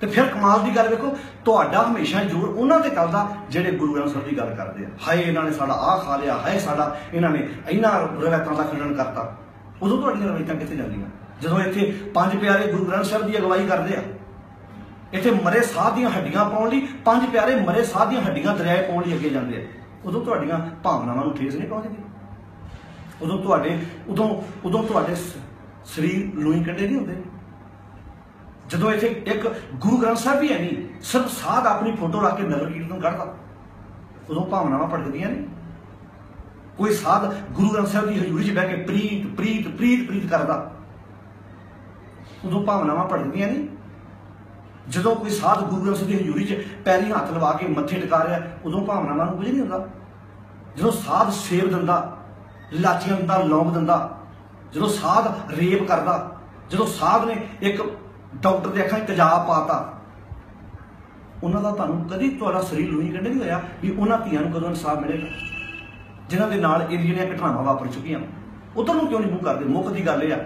ਤੇ ਫਿਰ ਕਮਾਲ ਦੀ ਗੱਲ ਵੇਖੋ, ਤੁਹਾਡਾ ਹਮੇਸ਼ਾ ਜ਼ੋਰ ਉਹਨਾਂ ਤੇ ਚੱਲਦਾ ਜਿਹੜੇ ਗੁਰੂ ਗ੍ਰੰਥ ਸਾਹਿਬ ਦੀ ਗੱਲ ਕਰਦੇ ਆ। ਹਾਏ, ਇਹਨਾਂ ਨੇ ਸਾਡਾ ਆਹ ਖਾ ਲਿਆ, ਹਾਏ ਸਾਡਾ, ਇਹਨਾਂ ਨੇ ਇੰਨਾ ਰਵਾਇਤਾਂ ਦਾ ਖੰਡਨ ਕਰਤਾ। ਉਦੋਂ ਤੁਹਾਡੀਆਂ ਰਵਾਇਤਾਂ ਕਿੱਥੇ ਜਾਂਦੀਆਂ? ਜਦੋਂ ਇੱਥੇ ਪੰਜ ਪਿਆਰੇ ਗੁਰੂ ਗ੍ਰੰਥ ਸਾਹਿਬ ਦੀ ਅਗਵਾਈ ਕਰਦੇ ਆ, ਇੱਥੇ ਮਰੇ ਸਾਧ ਦੀਆਂ ਹੱਡੀਆਂ ਪਾਉਣ ਲਈ, ਪੰਜ ਪਿਆਰੇ ਮਰੇ ਸਾਧ ਦੀਆਂ ਹੱਡੀਆਂ ਦਰਿਆਏ ਪਾਉਣ ਲਈ ਅੱਗੇ ਜਾਂਦੇ ਆ। ਉਦੋਂ ਤੁਹਾਡੀਆਂ ਭਾਵਨਾਵਾਂ ਨੂੰ ਠੇਸ ਨਹੀਂ ਪਹੁੰਚਦੀ ਉਦੋਂ ਤੁਹਾਡੇ, ਉਦੋਂ ਉਦੋਂ ਤੁਹਾਡੇ ਸਰੀਰ ਲੂਈ ਕੰਡੇ ਨਹੀਂ ਹੁੰਦੇ। ਜਦੋਂ ਇੱਥੇ ਇੱਕ ਗੁਰੂ ਗ੍ਰੰਥ ਸਾਹਿਬ ਵੀ ਹੈ ਨਹੀਂ, ਸਿਰਫ ਸਾਧ ਆਪਣੀ ਫੋਟੋ ਰੱਖ ਕੇ ਨਗਰ ਕੀਰਤਨ ਕਰਦਾ ਉਦੋਂ ਭਾਵਨਾਵਾਂ ਭੜਕਦੀਆਂ ਨੇ। ਕੋਈ ਸਾਧ ਗੁਰੂ ਗ੍ਰੰਥ ਸਾਹਿਬ ਦੀ ਹਜ਼ੂਰੀ 'ਚ ਬਹਿ ਕੇ ਪ੍ਰੀਤ ਪ੍ਰੀਤ ਪ੍ਰੀਤ ਪ੍ਰੀਤ ਕਰਦਾ। ਉਦੋਂ ਭਾਵਨਾਵਾਂ ਭੜਕਦੀਆਂ ਨਹੀਂ ਜਦੋਂ ਕੋਈ ਸਾਧ ਗੁਰੂ ਗ੍ਰੰਥ ਸਾਹਿਬ ਦੀ ਹਜ਼ੂਰੀ 'ਚ ਪੈਰੀ ਹੱਥ ਲਵਾ ਕੇ ਮੱਥੇ ਟਿਕਾ ਰਿਹਾ, ਉਦੋਂ ਭਾਵਨਾਵਾਂ ਨੂੰ ਕੁਝ ਨਹੀਂ ਹੁੰਦਾ। ਜਦੋਂ ਸਾਧ ਸੇਵ ਦਿੰਦਾ ਲਾਚੀਆਂ ਦਿੰਦਾ, ਲੌਂਗ ਦਿੰਦਾ, ਜਦੋਂ ਸਾਧ ਰੇਪ ਕਰਦਾ, ਜਦੋਂ ਸਾਧ ਨੇ ਇੱਕ ਡਾਕਟਰ ਦੇ ਅੱਖਾਂ 'ਚ ਤੇਜ਼ਾਬ ਪਾਤਾ। ਉਹਨਾਂ ਦਾ ਤੁਹਾਨੂੰ ਕਦੀ ਤੁਹਾਡਾ ਸਰੀਰ ਲੋਹੀ ਕੱਢ ਨਹੀਂ ਹੋਇਆ ਵੀ ਉਹਨਾਂ ਧੀਆਂ ਨੂੰ ਕਦੋਂ ਇਨਸਾਫ ਮਿਲੇਗਾ? ਜਿਨ੍ਹਾਂ ਦੇ ਨਾਲ ਇਹ ਜਿਹੜੀਆਂ ਘਟਨਾਵਾਂ ਵਾਪਰ ਚੁੱਕੀਆਂ। ਉਧਰ ਨੂੰ ਕਿਉਂ ਨਹੀਂ ਮੂੰਹ ਕਰਦੇ? ਮੁੱਖ ਦੀ ਗੱਲ ਇਹ ਆ।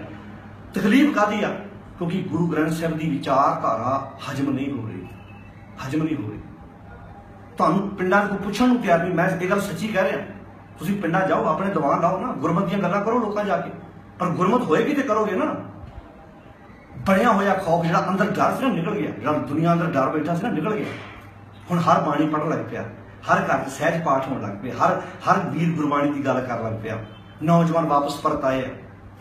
ਤਕਲੀਫ ਕਾਦੀ ਆ? ਕਿਉਂਕਿ ਗੁਰੂ ਗ੍ਰੰਥ ਸਾਹਿਬ ਦੀ ਵਿਚਾਰਧਾਰਾ ਹਜਮ ਨਹੀਂ ਹੋ ਰਹੀ। ਹਜਮ ਨਹੀਂ ਹੋ ਰਹੀ। ਤੁਹਾਨੂੰ ਪਿੰਡਾਂ ਨੂੰ ਪੁੱਛਣ ਨੂੰ ਤਿਆਰ ਨਹੀਂ ਮੈਂ ਇਹ ਗੱਲ ਸੱਚੀ ਕਹਿ ਰਿਹਾ। ਤੁਸੀਂ ਪਿੰਡਾਂ ਜਾਓ, ਆਪਣੇ ਦੀਵਾਨ ਲਾਓ ਨਾ। ਗੁਰਮਤ ਦੀਆਂ ਗੱਲਾਂ ਕਰੋ ਲੋਕਾਂ ਜਾ ਕੇ। ਪਰ ਗੁਰਮਤ ਹੋਏਗੀ ਤੇ ਕਰੋਗੇ ਨਾ। ਬਣਿਆ ਹੋਇਆ ਖੌਫ ਜਿਹੜਾ ਅੰਦਰ ਡਰ ਸੀ ਨਾ ਨਿਕਲ ਗਿਆ। ਜਿਹੜਾ ਦੁਨੀਆ ਅੰਦਰ ਡਰ ਬੈਠਾ ਸੀ ਨਾ, ਨਿਕਲ ਗਿਆ। ਹੁਣ ਹਰ ਬਾਣੀ ਪੜਨ ਲੱਗ ਪਿਆ। ਹਰ ਘਰ 'ਚ ਸਹਿਜ ਪਾਠ ਹੋਣ ਲੱਗ ਪਿਆ। ਹਰ ਹਰ ਵੀਰ ਗੁਰਬਾਣੀ ਦੀ ਗੱਲ ਕਰਨ ਲੱਗ ਪਿਆ। ਨੌਜਵਾਨ ਵਾਪਸ ਪਰਤ ਆਏ ਆ।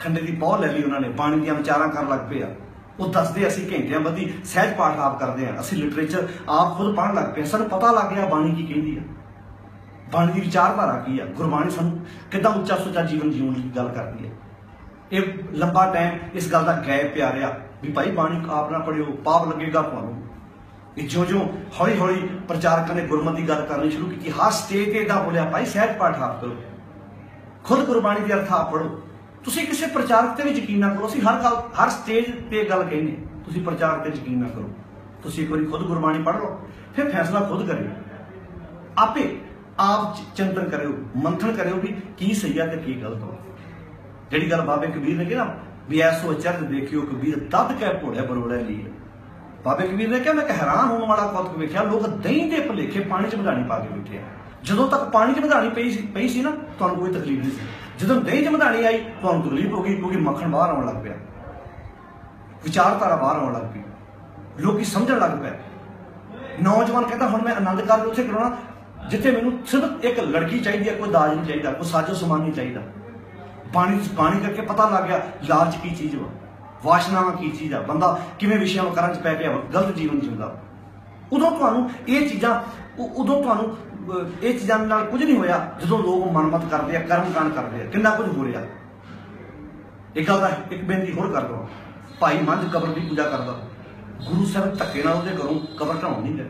ਖੰਡੇ ਦੀ ਪੌਹ ਲੈ ਲਈ ਉਹਨਾਂ ਨੇ। ਬਾਣੀ ਦੀਆਂ ਵਿਚਾਰਾਂ ਕਰਨ ਲੱਗ ਪਏ ਆ। ਉਹ ਦੱਸਦੇ ਅਸੀਂ ਘੰਟਿਆਂ ਬੱਧੀ ਸਹਿਜ ਪਾਠ ਆਪ ਕਰਦੇ ਆ। ਅਸੀਂ ਲਿਟਰੇਚਰ ਆਪ ਖੁਦ ਪੜ੍ਹਨ ਲੱਗ ਪਏ ਸਾਨੂੰ ਪਤਾ ਲੱਗ ਗਿਆ ਬਾਣੀ ਕੀ ਕਹਿੰਦੀ ਆ। ਬਾਣੀ ਦੀ ਵਿਚਾਰਧਾਰਾ ਕੀ ਆ? ਗੁਰਬਾਣੀ ਸਾਨੂੰ ਕਿੱਦਾਂ ਉੱਚਾ ਸੁੱਚਾ ਜੀਵਨ ਜਿਉਣ ਦੀ ਗੱਲ ਕਰਦੀ ਹੈ ਇਹ ਲੰਬਾ ਟਾਈਮ ਇਸ ਗੱਲ ਦਾ ਗੈਪ ਪਿਆ ਰਿਹਾ। ਵੀ ਭਾਈ ਬਾਣੀ ਆਪ ਨਾ ਪੜਿਓ ਪਾਪ ਲੱਗੇਗਾ ਤੁਹਾਨੂੰ। ਇਹ ਜੋ ਜੋ ਹੌਲੀ ਹੌਲੀ ਪ੍ਰਚਾਰਕਾਂ ਨੇ ਗੁਰਮਤਿ ਦੀ ਗੱਲ ਕਰਨੀ ਸ਼ੁਰੂ ਕੀਤੀ ਹਰ ਸਟੇਜ ਤੇ ਇਦਾਂ ਬੋਲਿਆ ਭਾਈ ਸਹਿਜ ਪਾਠ ਆਪ ਕਰੋ। ਖੁਦ ਗੁਰਬਾਣੀ ਦੇ ਅਰਥ ਆਪ ਪੜੋ ਤੁਸੀਂ ਕਿਸੇ ਪ੍ਰਚਾਰਕ ਤੇ ਵੀ ਯਕੀਨ ਨਾ ਕਰੋ ਅਸੀਂ ਹਰ ਗੱਲ ਹਰ ਸਟੇਜ ਤੇ ਗੱਲ ਕਹਿੰਦੇ ਤੁਸੀਂ ਪ੍ਰਚਾਰਕ ਤੇ ਯਕੀਨ ਨਾ ਕਰੋ। ਤੁਸੀਂ ਇੱਕ ਵਾਰੀ ਖੁਦ ਗੁਰਬਾਣੀ ਪੜ੍ਹ ਲਓ ਫਿਰ ਫੈਸਲਾ ਖੁਦ ਕਰਿਓ। ਆਪੇ ਆਪ ਚਿੰਤਨ ਕਰਿਓ ਮੰਥਨ ਕਰਿਓ ਵੀ ਕੀ ਸਹੀ ਹੈ ਤੇ ਕੀ ਗਲਤ ਹੋ ਜਿਹੜੀ ਗੱਲ ਬਾਬੇ ਕਬੀਰ ਨੇ ਕਿਹਾ ਨਾ, ਵੀ ਐਸੋ ਚਰਤ ਦੇਖਿਓ ਕਬੀਰ ਤਦ ਕਹਿ ਭੋੜਿਆ ਬਰੋੜਾ ਲੀਰ ਬਾਬੇ ਕਬੀਰ ਨੇ ਕਿਹਾ, ਮੈਂ ਕਿ ਹੈਰਾਨ ਹੋਣ ਵਾਲਾ ਕੌਤਕ ਵੇਖਿਆ, ਲੋਕ ਦਹੀਂ ਦੇ ਭਲੇਖੇ ਪਾਣੀ 'ਚ ਮਧਾਣੀ ਪਾ ਕੇ ਬੈਠੇ ਆ। ਜਦੋਂ ਤੱਕ ਪਾਣੀ 'ਚ ਮਧਾਣੀ ਪਈ ਸੀ ਪਈ ਸੀ ਨਾ, ਤੁਹਾਨੂੰ ਕੋਈ ਤਕਲੀਫ ਨਹੀਂ ਸੀ। ਜਦੋਂ ਦਹੀਂ 'ਚ ਮਧਾਣੀ ਆਈ, ਤੁਹਾਨੂੰ ਤਕਲੀਫ ਹੋ ਗਈ, ਕਿਉਂਕਿ ਮੱਖਣ ਬਾਹਰ ਆਉਣ ਲੱਗ ਪਿਆ। ਵਿਚਾਰਧਾਰਾ ਬਾਹਰ ਆਉਣ ਲੱਗ ਪਈ। ਲੋਕੀ ਸਮਝਣ ਲੱਗ ਪਏ। ਨੌਜਵਾਨ ਕਹਿੰਦਾ, ਹੁਣ ਮੈਂ ਆਨੰਦ ਕਾਰਜ ਉੱਥੇ ਕਰਾਉਣਾ, ਜਿੱਥੇ ਮੈਨੂੰ ਸਿਰਫ ਇੱਕ ਲੜਕੀ ਚਾਹੀਦੀ ਹੈ, ਕੋਈ ਦਾਜ ਨਹੀਂ ਚਾਹੀਦਾ, ਕੋਈ ਸਾਜੋ ਸਮਾਨ ਨਹੀਂ ਚਾਹੀਦਾ। ਪਾਣੀ ਬਾਣੀ ਕਰਕੇ ਪਤਾ ਲੱਗ ਗਿਆ ਲਾਲਚ ਕੀ ਚੀਜ਼ ਵਾ? ਵਾਸ਼ਨਾਵਾਂ ਕੀ ਚੀਜ਼ ਆ? ਬੰਦਾ ਕਿਵੇਂ ਵਿਸ਼ਿਆਂ ਕਰਨ ਚ ਪੈ ਗਿਆ ਵਾ, ਗਲਤ ਜੀਵਨ ਜਿਉਂਦਾ। ਉਦੋਂ ਤੁਹਾਨੂੰ ਇਹ ਚੀਜ਼ਾਂ ਉਦੋਂ ਤੁਹਾਨੂੰ ਇਹ ਚੀਜ਼ਾਂ ਨਾਲ ਕੁਝ ਨਹੀਂ ਹੋਇਆ ਜਦੋਂ ਲੋਕ ਮਨਮਤ ਕਰਦੇ ਆ ਕਰਮਕਾਂਡ ਕਰਦੇ ਆ ਕਿੰਨਾ ਕੁਝ ਹੋ ਰਿਹਾ। ਇੱਕ ਗੱਲ ਦਾ ਇੱਕ ਬੇਨਤੀ ਹੋਰ ਕਰ ਦਵਾਂ ਭਾਈ ਮੰਦ ਕਬਰ ਦੀ ਪੂਜਾ ਕਰਦਾ ਗੁਰੂ ਸਾਹਿਬ ਧੱਕੇ ਨਾਲ ਉਹਦੇ ਘਰੋਂ ਕਬਰ ਢਾਉਣ ਨਹੀਂ ਗਏ।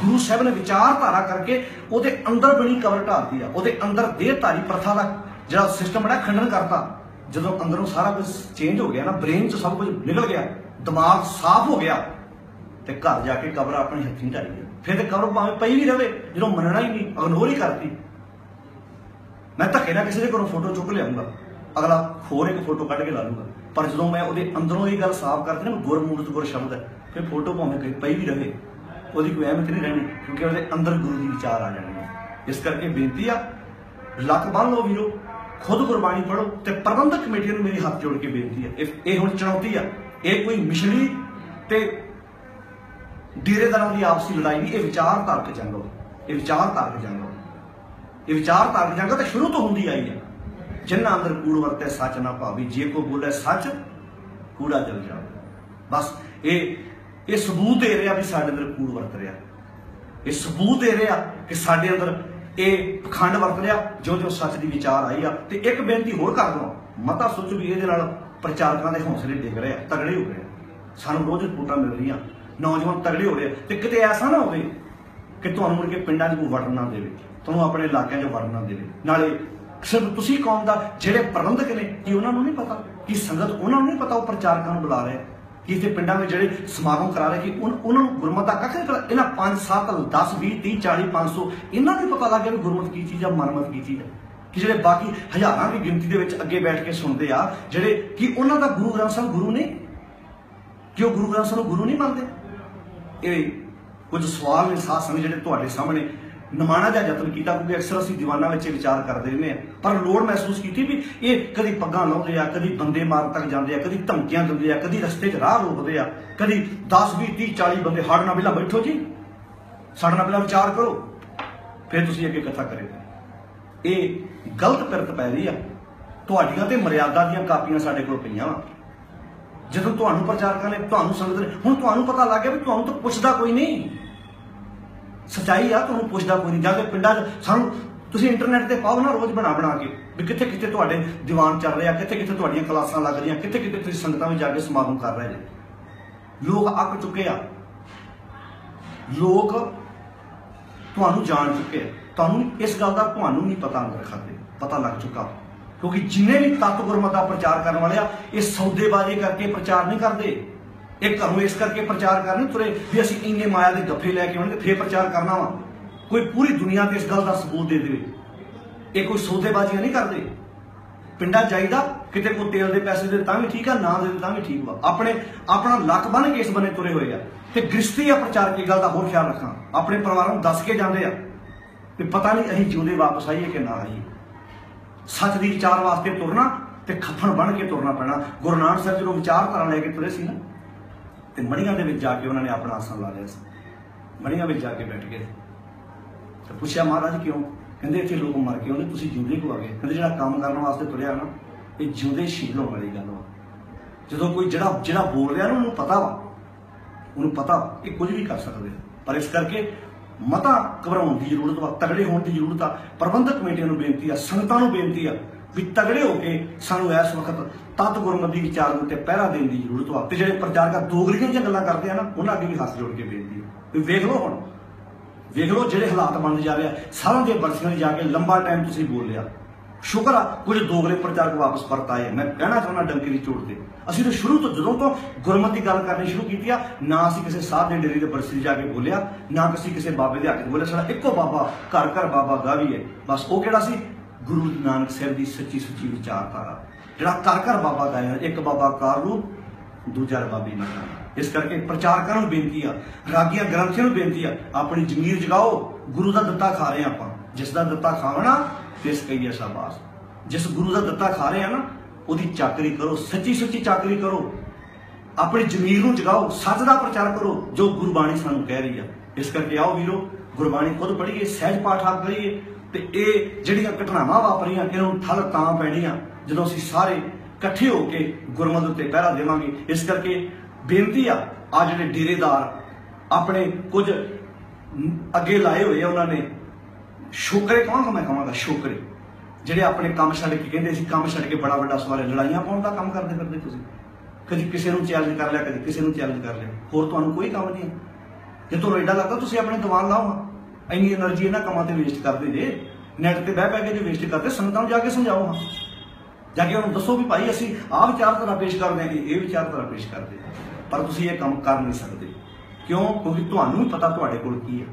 ਗੁਰੂ ਸਾਹਿਬ ਨੇ ਵਿਚਾਰਧਾਰਾ ਕਰਕੇ ਉਹਦੇ ਅੰਦਰ ਬਣੀ ਕਬਰ ਢਾਲਤੀ ਆ। ਉਹਦੇ ਅੰਦਰ ਦੇਹਧਾਰੀ ਪ੍ਰਥਾ ਦਾ ਜਿਹੜਾ ਸਿਸਟਮ ਬੜਾ ਖੰਡਨ ਕਰਤਾ, ਜਦੋਂ ਅੰਦਰੋਂ ਸਾਰਾ ਕੁਝ ਚੇਂਜ ਹੋ ਗਿਆ ਨਾ ਬ੍ਰੇਨ ਚ ਸਭ ਕੁਝ ਨਿਕਲ ਗਿਆ, ਦਿਮਾਗ ਸਾਫ਼ ਹੋ ਗਿਆ, ਤੇ ਘਰ ਜਾ ਕੇ ਕਬਰ ਆਪਣੀ ਹੱਥੀਂ ਢਾਈ ਆ। ਫਿਰ ਤੇ ਕਬਰ ਭਾਵੇਂ ਪਈ ਵੀ ਰਵੇ, ਜਦੋਂ ਮੰਨਣਾ ਹੀ ਨਹੀਂ ਇਗਨੋਰ ਹੀ ਕਰਤੀ। ਮੈਂ ਧੱਕੇ ਨਾਲ ਕਿਸੇ ਦੇ ਘਰੋਂ ਫੋਟੋ ਚੁੱਕ ਲਿਆਉਂਗਾ, ਅਗਲਾ ਹੋਰ ਇੱਕ ਫੋਟੋ ਕੱਢ ਕੇ ਲਾ ਲੂਗਾ। ਪਰ ਜਦੋਂ ਮੈਂ ਉਹਦੇ ਅੰਦਰੋਂ ਇਹ ਗੱਲ ਸਾਫ਼ ਕਰਦੀ ਨਾ ਗੁਰਮੂਰਤ ਗੁਰ ਸ਼ਬਦ ਹੈ ਫਿਰ ਫੋਟੋ ਭਾਵੇਂ ਕहीं ਪਈ ਵੀ ਰਹੇ ਉਹਦੀ ਕੋਈ ਅਹਿਮਤ ਨਹੀਂ ਰਹਿਣੀ, ਕਿਉਂਕਿ ਉਹਦੇ ਅੰਦਰ ਗੁਰੂ ਦੀ ਵਿਚਾਰ ਆ ਜਾਣੀ ਹੈ ਇਸ ਕਰਕੇ ਬੇਨਤੀ ਆ, ਲੱਕ ਬੰਨ ਲਓ ਵੀਰੋ। ਖੁਦ ਗੁਰਬਾਣੀ ਪੜੋ ਤੇ ਪ੍ਰਬੰਧਕ ਕਮੇਟੀ ਨੂੰ ਮੇਰੀ ਹੱਥ ਜੋੜ ਕੇ ਬੇਨਤੀ ਹੈ। ਇਹ- ਹੁਣ ਚੁਣੌਤੀ ਆ। ਇਹ ਕੋਈ ਮਿਸ਼ਲੀ ਤੇ ਡੇਰੇਦਾਰਾਂ ਦੀ ਆਪਸੀ ਲੜਾਈ ਨਹੀਂ, ਇਹ ਵਿਚਾਰ ਧਾਰਕ ਜੰਗ। ਵਾ। ਇਹ ਵਿਚਾਰ ਧਾਰਕ ਜੰਗ। ਵਾ। ਇਹ ਵਿਚਾਰ ਧਾਰਕ ਜੰਗ ਤਾਂ ਸ਼ੁਰੂ ਤੋਂ ਹੁੰਦੀ ਆਈ ਹੈ। ਜਿਨ੍ਹਾਂ ਅੰਦਰ ਕੂੜ ਵਰਤੇ, ਸੱਚ ਨਾ ਭਾਵੀ। ਜੇ ਕੋ ਬੋਲੇ ਸੱਚ, ਕੂੜਾ ਜਲ ਜਾਵੇ। ਬਸ ਇਹ ਇਹ ਸਬੂਤ ਦੇ ਰਿਹਾ ਵੀ ਸਾਡੇ ਅੰਦਰ ਕੂੜ ਵਰਤ ਰਿਹਾ। ਇਹ ਸਬੂਤ ਦੇ ਰਿਹਾ ਕਿ ਸਾਡੇ ਅੰਦਰ ਇਹ ਖੰਡ ਵਰਤ ਲਿਆ, ਜੋ ਜੋ ਸੱਚ ਦੀ ਵਿਚਾਰ ਆਈ ਆ। ਤੇ ਇੱਕ ਬੇਨਤੀ ਹੋਰ ਕਰ ਦਵਾਂ। ਮਤਾ ਸੋਚੋ ਵੀ ਇਹਦੇ ਨਾਲ ਪ੍ਰਚਾਰਕਾਂ ਦੇ ਹੌਸਲੇ ਡਿੱਗ ਰਹੇ ਆ, ਤਗੜੇ ਹੋ ਰਹੇ ਆ। ਸਾਨੂੰ ਰੋਜ਼ ਰਿਪੋਰਟਾਂ ਮਿਲ ਰਹੀਆਂ। ਨੌਜਵਾਨ ਤਗੜੇ ਹੋ ਰਹੇ ਆ। ਤੇ ਕਿਤੇ ਐਸਾ ਨਾ ਹੋਵੇ ਕਿ ਤੁਹਾਨੂੰ ਮੁੜ ਕੇ ਪਿੰਡਾਂ 'ਚ ਕੋਈ ਵੜਨ ਨਾ ਦੇਵੇ। ਤੁਹਾਨੂੰ ਆਪਣੇ ਇਲਾਕਿਆਂ 'ਚ ਵੜਨ ਨਾ ਦੇਵੇ। ਨਾਲੇ ਸਿਰਫ ਤੁਸੀਂ ਕੌਮ ਦਾ ਜਿਹੜੇ ਪ੍ਰਬੰਧਕ ਨੇ ਕਿ ਉਹਨਾਂ ਨੂੰ ਨਹੀਂ ਪਤਾ। ਕਿ ਸੰਗਤ ਉਹਨਾਂ ਨੂੰ ਨਹੀਂ ਪਤਾ ਉਹ ਪ੍ਰਚਾਰਕਾਂ ਨੂੰ ਬੁਲਾ ਰਹੇ ਆ? ਕਿ ਇੱਥੇ ਪਿੰਡਾਂ ਵਿੱਚ ਜਿਹੜੇ ਸਮਾਗਮ ਕਰਾ ਰਹੇ ਕਿ ਉਨ- ਉਹਨਾਂ ਨੂੰ ਗੁਰਮਤ ਦਾ ਕੱਖ ਨਹੀਂ ਪਤਾ। ਇਹਨਾਂ 5 7 10 20 30 40 500 ਇਹਨਾਂ ਨੂੰ ਪਤਾ ਲੱਗ ਗਿਆ ਵੀ ਗੁਰਮਤ ਕੀ ਚੀਜ਼ ਆ, ਮਨਮਤ ਕੀ ਚੀਜ਼ ਆ। ਕਿ ਜਿਹੜੇ ਬਾਕੀ ਹਜ਼ਾਰਾਂ ਦੀ ਗਿਣਤੀ ਦੇ ਵਿੱਚ ਅੱਗੇ ਬੈਠ ਕੇ ਸੁਣਦੇ ਆ, ਜਿਹੜੇ ਕਿ ਉਹਨਾਂ ਦਾ ਗੁਰੂ ਗ੍ਰੰਥ ਸਾਹਿਬ ਗੁਰੂ ਨੇ। ਕਿ ਉਹ ਗੁਰੂ ਗ੍ਰੰਥ ਸਾਹਿਬ ਨੂੰ ਗੁਰੂ ਨਹੀਂ ਮੰਨਦੇ? ਇਹ ਕੁਝ ਸਵਾਲ ਨੇ, ਸਾਧ ਸੰਗਤ ਜਿਹੜੇ ਤੁਹਾਡੇ ਸਾਹਮਣੇ ਨਿਮਾਣਾ ਦਾ ਯਤਨ ਕੀਤਾ, ਕਿਉਂਕਿ ਅਕਸਰ ਅਸੀਂ ਦੀਵਾਨਾਂ ਵਿੱਚ ਵਿਚਾਰ ਕਰਦੇ ਰਹਿੰਦੇ ਆ ਪਰ ਲੋੜ ਮਹਿਸੂਸ ਕੀਤੀ ਵੀ ਇਹ ਕਦੀ ਪੱਗਾਂ ਲਾਉਂਦੇ ਆ, ਕਦੀ ਬੰਦੇ ਮਾਰ ਤੱਕ ਜਾਂਦੇ ਆ, ਕਦੀ ਧਮਕੀਆਂ ਦਿੰਦੇ ਆ, ਕਦੀ ਰਸਤੇ 'ਚ ਰਾਹ ਰੋਕਦੇ ਆ, ਕਦੀ 10 20 30 40 ਬੰਦੇ ਸਾਡੇ ਨਾਲ ਪਹਿਲਾਂ ਬੈਠੋ ਜੀ। ਸਾਡੇ ਨਾਲ ਪਹਿਲਾਂ ਵਿਚਾਰ ਕਰੋ। ਫਿਰ ਤੁਸੀਂ ਅੱਗੇ ਕਥਾ ਕਰੇ ਇਹ ਗਲਤ ਪਿਰਤ ਪੈ ਰਹੀ ਆ। ਤੁਹਾਡੀਆਂ ਤੇ ਮਰਿਆਦਾ ਦੀਆਂ ਕਾਪੀਆਂ ਸਾਡੇ ਕੋਲ ਪਈਆਂ ਵਾ। ਜਦੋਂ ਤੁਹਾਨੂੰ ਪ੍ਰਚਾਰਕਾਂ ਨੇ ਤੁਹਾਨੂੰ ਸੰਗਤ ਨੇ ਹੁਣ ਤੁਹਾਨੂੰ ਪਤਾ ਲੱਗ ਗਿਆ ਵੀ ਤੁਹਾਨੂੰ ਤਾਂ ਪੁੱਛਦਾ ਕੋਈ ਨਹੀਂ। ਸਚਾਈ ਆ, ਤੁਹਾਨੂੰ ਪੁੱਛਦਾ ਕੋਈ ਨਹੀਂ ਜਾ ਕੇ ਪਿੰਡਾਂ 'ਚ ਸਾਨੂੰ ਤੁਸੀਂ ਇੰਟਰਨੈਟ ਤੇ ਪਾਓ ਨਾ, ਰੋਜ਼ ਬਣਾ ਬਣਾ ਕੇ। ਵੀ ਕਿੱਥੇ ਕਿੱਥੇ ਤੁਹਾਡੇ ਦੀਵਾਨ ਚੱਲ ਰਿਹਾ ਕਿੱਥੇ ਕਿੱਥੇ ਤੁਹਾਡੀਆਂ ਕਲਾਸਾਂ ਲੱਗ ਰਹੀਆਂ, ਕਿੱਥੇ ਕਿੱਥੇ ਤੁਸੀਂ ਸੰਗਤਾਂ ਵਿੱਚ ਜਾ ਕੇ ਸਮਾਗਮ ਕਰ ਰਹੇ ਜੇ। ਲੋਕ ਅੱਕ ਚੁੱਕੇ ਆ। ਲੋਕ ਤੁਹਾਨੂੰ ਜਾਣ ਚੁੱਕੇ ਆ। ਤੁਹਾਨੂੰ ਇਸ ਗੱਲ ਦਾ ਤੁਹਾਨੂੰ ਨਹੀਂ ਪਤਾ ਅੰਦਰ ਖਾਤੇ ਪਤਾ ਲੱਗ ਚੁੱਕਾ। ਕਿਉਂਕਿ ਜਿੰਨੇ ਵੀ ਤੱਤ ਗੁਰਮਤਿ ਦਾ ਪ੍ਰਚਾਰ ਕਰਨ ਵਾਲੇ ਆ, ਇਹ ਸੌਦੇਬਾਜ਼ੀ ਕਰਕੇ ਪ੍ਰਚਾਰ ਨਹੀਂ ਕਰਦੇ। ਇਹ ਘਰੋਂ ਇਸ ਕਰਕੇ ਪ੍ਰਚਾਰ ਕਰਨ ਤੁਰੇ ਵੀ ਅਸੀਂ ਇੰਨੇ ਮਾਇਆ ਦੇ ਗੱਫੇ ਲੈ ਕੇ ਆਉਣਗੇ, ਫੇਰ ਪ੍ਰਚਾਰ ਕਰਨਾ ਵਾ। ਕੋਈ ਪੂਰੀ ਦੁਨੀਆ ਤੇ ਇਸ ਗੱਲ ਦਾ ਸਬੂਤ ਦੇ ਦੇਵੇ। ਇਹ ਕੋਈ ਸੌਦੇਬਾਜ਼ੀਆਂ ਨਹੀਂ ਕਰਦੇ। ਪਿੰਡਾਂ ਜਾਈਦਾ, ਕਿਤੇ ਕੋ ਤੇਲ ਦੇ ਪੈਸੇ ਦੇ, ਤਾਂ ਵੀ ਠੀਕ ਆ, ਨਾ ਦੇ ਤਾਂ ਵੀ ਠੀਕ ਵਾ। ਆਪਣੇ, ਆਪਣਾ ਲੱਕ ਬਣ ਕੇ ਇਸ ਬੰਨੇ ਤੁਰੇ ਹੋਏ ਆ। ਤੇ ਗ੍ਰਸਤੀ ਆ ਪ੍ਰਚਾਰ ਕੀ ਗੱਲ ਦਾ ਹੋਰ ਖਿਆਲ ਰੱਖਾਂ। ਆਪਣੇ ਪਰਿਵਾਰਾਂ ਨੂੰ ਦੱਸ ਕੇ ਜਾਂਦੇ ਆ ਤੇ ਪਤਾ ਨਹੀਂ ਅਸੀਂ ਜਿਉਂਦੇ ਵਾਪਸ ਆਈਏ ਕਿ ਨਾ ਆਈਏ। ਸੱਚ ਦੀ ਵਿਚਾਰ ਵਾਸਤੇ ਤੁਰਨਾ ਤੇ ਖੱਫਣ ਬਣ ਕੇ ਤੁਰਨਾ ਪੈਣਾ। ਗੁਰੂ ਨਾਨਕ ਸਾਹਿਬ ਜਦੋਂ ਵਿਚਾਰਧਾਰਾ ਲੈ ਕੇ ਤੁਰੇ ਸੀ ਨਾ ਤੇ ਮੜੀਆਂ ਦੇ ਵਿੱਚ ਜਾ ਕੇ ਉਹਨਾਂ ਨੇ ਆਪਣਾ ਆਸਣ ਲਾ ਲਿਆ ਸੀ। ਮੜੀਆਂ ਵਿੱਚ ਜਾ ਕੇ ਬੈਠ ਗਏ। ਤੇ ਪੁੱਛਿਆ, ਮਹਾਰਾਜ, ਕਿਉਂ? ਕਹਿੰਦੇ, ਇੱਥੇ ਲੋਕ ਮਰ ਕੇ ਉਹਨੇ ਤੁਸੀਂ ਜਿਉਂਦੇ ਕੋ ਆ ਗਏ? ਕਹਿੰਦੇ, ਜਿਹੜਾ ਕੰਮ ਕਰਨ ਵਾਸਤੇ ਤੁਰਿਆ ਨਾ, ਇਹ ਜਿਉਂਦੇ ਸ਼ਹੀਦ ਹੋਣ ਵਾਲੀ ਗੱਲ ਵਾ। ਜਦੋਂ ਕੋਈ ਜਿਹੜਾ ਜਿਹੜਾ ਬੋਲ ਰਿਹਾ ਨਾ, ਉਹਨੂੰ ਪਤਾ ਵਾ। ਉਹਨੂੰ ਪਤਾ ਕਿ ਕੁਝ ਵੀ ਕਰ ਸਕਦੇ ਪਰ ਇਸ ਕਰਕੇ ਮਤਾ ਘਬਰਾਉਣ ਦੀ ਜ਼ਰੂਰਤ ਵਾ, ਤਗੜੇ ਹੋਣ ਦੀ ਜ਼ਰੂਰਤ ਆ। ਪ੍ਰਬੰਧਕ ਕਮੇਟੀਆਂ ਨੂੰ ਬੇਨਤੀ ਆ, ਸੰਗਤਾਂ ਨੂੰ ਬੇਨਤੀ ਆ ਵੀ ਤਗੜੇ ਹੋ ਕੇ ਸਾਨੂੰ ਇਸ ਵਕਤ ਤਤ ਗੁਰਮਤਿ ਦੀ ਵਿਚਾਰ ਉੱਤੇ ਪਹਿਰਾ ਦੇਣ ਦੀ ਜ਼ਰੂਰਤ ਵਾ। ਤੇ ਜਿਹੜੇ ਪ੍ਰਚਾਰਕ ਦੋਗਲੀਆਂ ਦੀਆਂ ਗੱਲਾਂ ਕਰਦੇ ਆ ਨਾ, ਉਹਨਾਂ ਅੱਗੇ ਵੀ ਹੱਥ ਜੋੜ ਕੇ ਬੇਨਤੀ ਆ। ਵੀ ਵੇਖ ਲਓ ਹੁਣ, ਵੇਖ ਲਓ ਜਿਹੜੇ ਹਾਲਾਤ ਬਣਦੇ ਜਾ ਰਹੇ। ਆ ਸਾਰਿਆਂ ਦੇ ਬਰਸੀਆਂ 'ਚ ਜਾ ਕੇ ਲੰਬਾ ਟਾਈਮ ਤੁਸੀਂ ਬੋਲਿਆ ਸ਼ੁਕਰ ਆ, ਕੁਝ ਦੋਗਲੇ ਪ੍ਰਚਾਰਕ ਵਾਪਸ ਪਰਤ ਆਏ। ਮੈਂ ਕਹਿਣਾ ਚਾਹੁੰਦਾ ਡੰਕੇ ਦੀ ਚੋਟ ਤੇ। ਅਸੀਂ ਤਾਂ ਸ਼ੁਰੂ ਤੋਂ, ਜਦੋਂ ਤੋਂ ਗੁਰਮਤਿ ਦੀ ਗੱਲ ਕਰਨੀ ਸ਼ੁਰੂ ਕੀਤੀ ਆ, ਨਾ ਅਸੀਂ ਕਿਸੇ ਸਾਧ ਦੇ ਡੇਰੇ ਦੇ ਬਰਸੀ 'ਚ ਜਾ ਕੇ ਬੋਲਿਆ, ਨਾ ਕਿਸੇ ਕਿਸੇ ਬਾਬੇ ਦੇ ਹੱਥ ਬੋਲਿਆ। ਸਾਡਾ ਇੱਕੋ ਬਾਬਾ, ਘਰ ਘਰ ਬਾਬਾ ਗਾਵੀ ਹੈ। ਬਸ ਉਹ ਕਿਹੜਾ ਸੀ? ਗੁਰੂ ਨਾਨਕ ਸਾਹਿਬ ਦੀ ਸੱਚੀ ਸੁੱਚੀ ਵਿਚਾਰਧਾਰਾ। ਜਿਹੜਾ ਘਰ ਘਰ ਬਾਬਾ ਗਾਇਆ ਇੱਕ ਬਾਬਾ ਕਾਰਲੂ ਦੂਜਾ ਬਾਬੀ ਨਾਨਾ ਇਸ ਕਰਕੇ ਪ੍ਰਚਾਰਕਾਂ ਨੂੰ ਬੇਨਤੀ ਆ, ਰਾਗੀਆਂ ਗ੍ਰੰਥੀਆਂ ਨੂੰ ਬੇਨਤੀ ਆ, ਆਪਣੀ ਜ਼ਮੀਰ ਜਗਾਓ, ਗੁਰੂ ਦਾ ਦਿੱਤਾ ਖਾ ਰਹੇ ਆਪਾਂ। ਜਿਸ ਦਾ ਦਿੱਤਾ ਖਾਵਣਾ, ਤਿਸ ਕਹੀਏ ਸ਼ਾਬਾਸ਼। ਜਿਸ ਗੁਰੂ ਦਾ ਦਿੱਤਾ ਖਾ ਰਹੇ ਆ ਨਾ, ਉਹਦੀ ਚਾਕਰੀ ਕਰੋ, ਸੱਚੀ ਸੁੱਚੀ ਚਾਕਰੀ ਕਰੋ। ਆਪਣੀ ਜ਼ਮੀਰ ਨੂੰ ਜਗਾਓ, ਸੱਚ ਦਾ ਪ੍ਰਚਾਰ ਕਰੋ, ਜੋ ਗੁਰਬਾਣੀ ਸਾਨੂੰ ਕਹਿ ਰਹੀ ਆ। ਇਸ ਕਰਕੇ ਆਓ ਵੀਰੋ, ਗੁਰਬਾਣੀ ਖੁਦ ਪੜ੍ਹੀਏ, ਸਹਿਜ ਪਾਠ ਆਪ ਕਰੀਏ ਤੇ ਇਹ ਜਿਹੜੀਆਂ ਘਟਨਾਵਾਂ ਵਾਪਰੀਆਂ, ਇਹਨਾਂ ਨੂੰ ਠੱਲ ਤਾਂ ਪੈਣੀਆਂ, ਜਦੋਂ ਅਸੀਂ ਸਾਰੇ ਇਕੱਠੇ ਹੋ ਕੇ ਗੁਰਮਤਿ ਉੱਤੇ ਪਹਿਰਾ ਦੇਵਾਂਗੇ। ਇਸ ਕਰਕੇ ਬੇਨਤੀ ਆ ਆ ਜਿਹੜੇ ਡੇਰੇਦਾਰ ਆਪਣੇ ਕੁਝ ਅੱਗੇ ਲਾਏ ਹੋਏ ਆ, ਉਹਨਾਂ ਨੇ ਸ਼ੋਕਰੇ ਕਹਾਂਗਾ ਮੈਂ ਕਹਾਂਗਾ ਸ਼ੋਕਰੇ। ਜਿਹੜੇ ਆਪਣੇ ਕੰਮ ਛੱਡ ਕੇ ਕਹਿੰਦੇ ਸੀ, ਕੰਮ ਛੱਡ ਕੇ ਬੜਾ ਵੱਡਾ ਸਵਾਰੇ ਲੜਾਈਆਂ ਪਾਉਣ ਦਾ ਕੰਮ ਕਰਦੇ ਕਰਦੇ ਤੁਸੀਂ। ਕਦੀ ਕਿਸੇ ਨੂੰ ਚੈਲੰਜ ਕਰ ਲਿਆ, ਕਦੀ ਕਿਸੇ ਨੂੰ ਚੈਲੰਜ ਕਰ ਲਿਆ। ਹੋਰ ਤੁਹਾਨੂੰ ਕੋਈ ਕੰਮ ਨਹੀਂ ਹੈ। ਜੇ ਤੁਹਾਨੂੰ ਐਡਾ ਲੱਗਦਾ, ਤੁਸੀਂ ਆਪਣੇ ਦੀਵਾਨ ਲਾਓ ਇੰਨੀ એનર્ਜੀ ਇਹਨਾਂ ਕੰਮਾਂ ਤੇ ਵੇਸਟ ਕਰਦੇ ਜੇ। ਨੈਟ ਤੇ ਬਹਿ ਬਹਿ ਕੇ ਜੇ ਵੇਸਟ ਕਰਦੇ, ਸੰਗਤਾਂ ਨੂੰ ਜਾ ਕੇ ਸਮਝਾਓ ਹਾਂ। ਜਾ ਕੇ ਉਹਨੂੰ ਦੱਸੋ ਵੀ ਭਾਈ ਅਸੀਂ ਆਹ ਵਿਚਾਰਧਾਰਾ ਪੇਸ਼ ਕਰਦੇ ਹਾਂ ਇਹ ਵਿਚਾਰਧਾਰਾ ਪੇਸ਼ ਕਰਦੇ ਪਰ ਤੁਸੀਂ ਇਹ ਕੰਮ ਕਰ ਨਹੀਂ ਸਕਦੇ। ਕਿਉਂ? ਕਿਉਂਕਿ ਤੁਹਾਨੂੰ ਪਤਾ ਤੁਹਾਡੇ ਕੋਲ ਕੀ ਹੈ।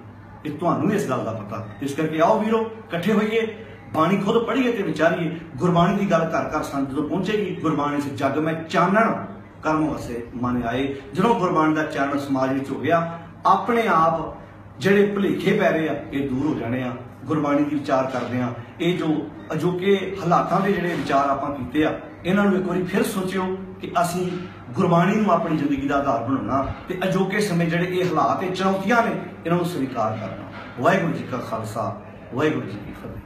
ਇਹ ਤੁਹਾਨੂੰ ਇਸ ਗੱਲ ਦਾ ਪਤਾ। ਇਸ ਕਰਕੇ ਆਓ ਵੀਰੋ, ਇਕੱਠੇ ਹੋਈਏ। ਬਾਣੀ ਖੁਦ ਪੜ੍ਹੀਏ ਤੇ ਵਿਚਾਰੀਏ। ਗੁਰਬਾਣੀ ਦੀ ਗੱਲ ਘਰ ਘਰ ਸੰਤ ਜਦੋਂ ਪਹੁੰਚੇਗੀ ਗੁਰਬਾਣੀ ਸੇ ਜਗ ਮੈਂ ਚਾਨਣ ਕਰਮ ਵਸੇ ਮਨ ਆਏ। ਜਦੋਂ ਗੁਰਬਾਣੀ ਦਾ ਚਾਨਣ ਸਮਾਜ ਵਿੱਚ ਹੋ ਗਿਆ, ਆਪਣੇ ਆਪ ਜਿਹੜੇ ਭੁਲੇਖੇ ਪੈ ਰਹੇ ਆ, ਇਹ ਦੂਰ ਹੋ ਜਾਣੇ ਆ, ਗੁਰਬਾਣੀ ਦੀ ਵਿਚਾਰ ਕਰਦੇ ਆ। ਇਹ ਜੋ ਅਜੋਕੇ ਹਾਲਾਤਾਂ ਦੇ ਜਿਹੜੇ ਵਿਚਾਰ ਆਪਾਂ ਕੀਤੇ ਆ, ਇਹਨਾਂ ਨੂੰ ਇੱਕ ਵਾਰੀ ਫਿਰ ਸੋਚਿਓ ਕਿ ਅਸੀਂ ਗੁਰਬਾਣੀ ਨੂੰ ਆਪਣੀ ਜ਼ਿੰਦਗੀ ਦਾ ਆਧਾਰ ਬਣਾਉਣਾ ਤੇ ਅਜੋਕੇ ਸਮੇਂ ਜਿਹੜੇ ਇਹ ਹਾਲਾਤ ਇਹ ਚੁਣੌਤੀਆਂ ਨੇ, ਇਹਨਾਂ ਨੂੰ ਸਵੀਕਾਰ ਕਰਨਾ। ਵਾਹਿਗੁਰੂ ਜੀ ਕਾ ਖਾਲਸਾ, ਵਾਹਿਗੁਰੂ ਜੀ ਕੀ ਫਤਿਹ।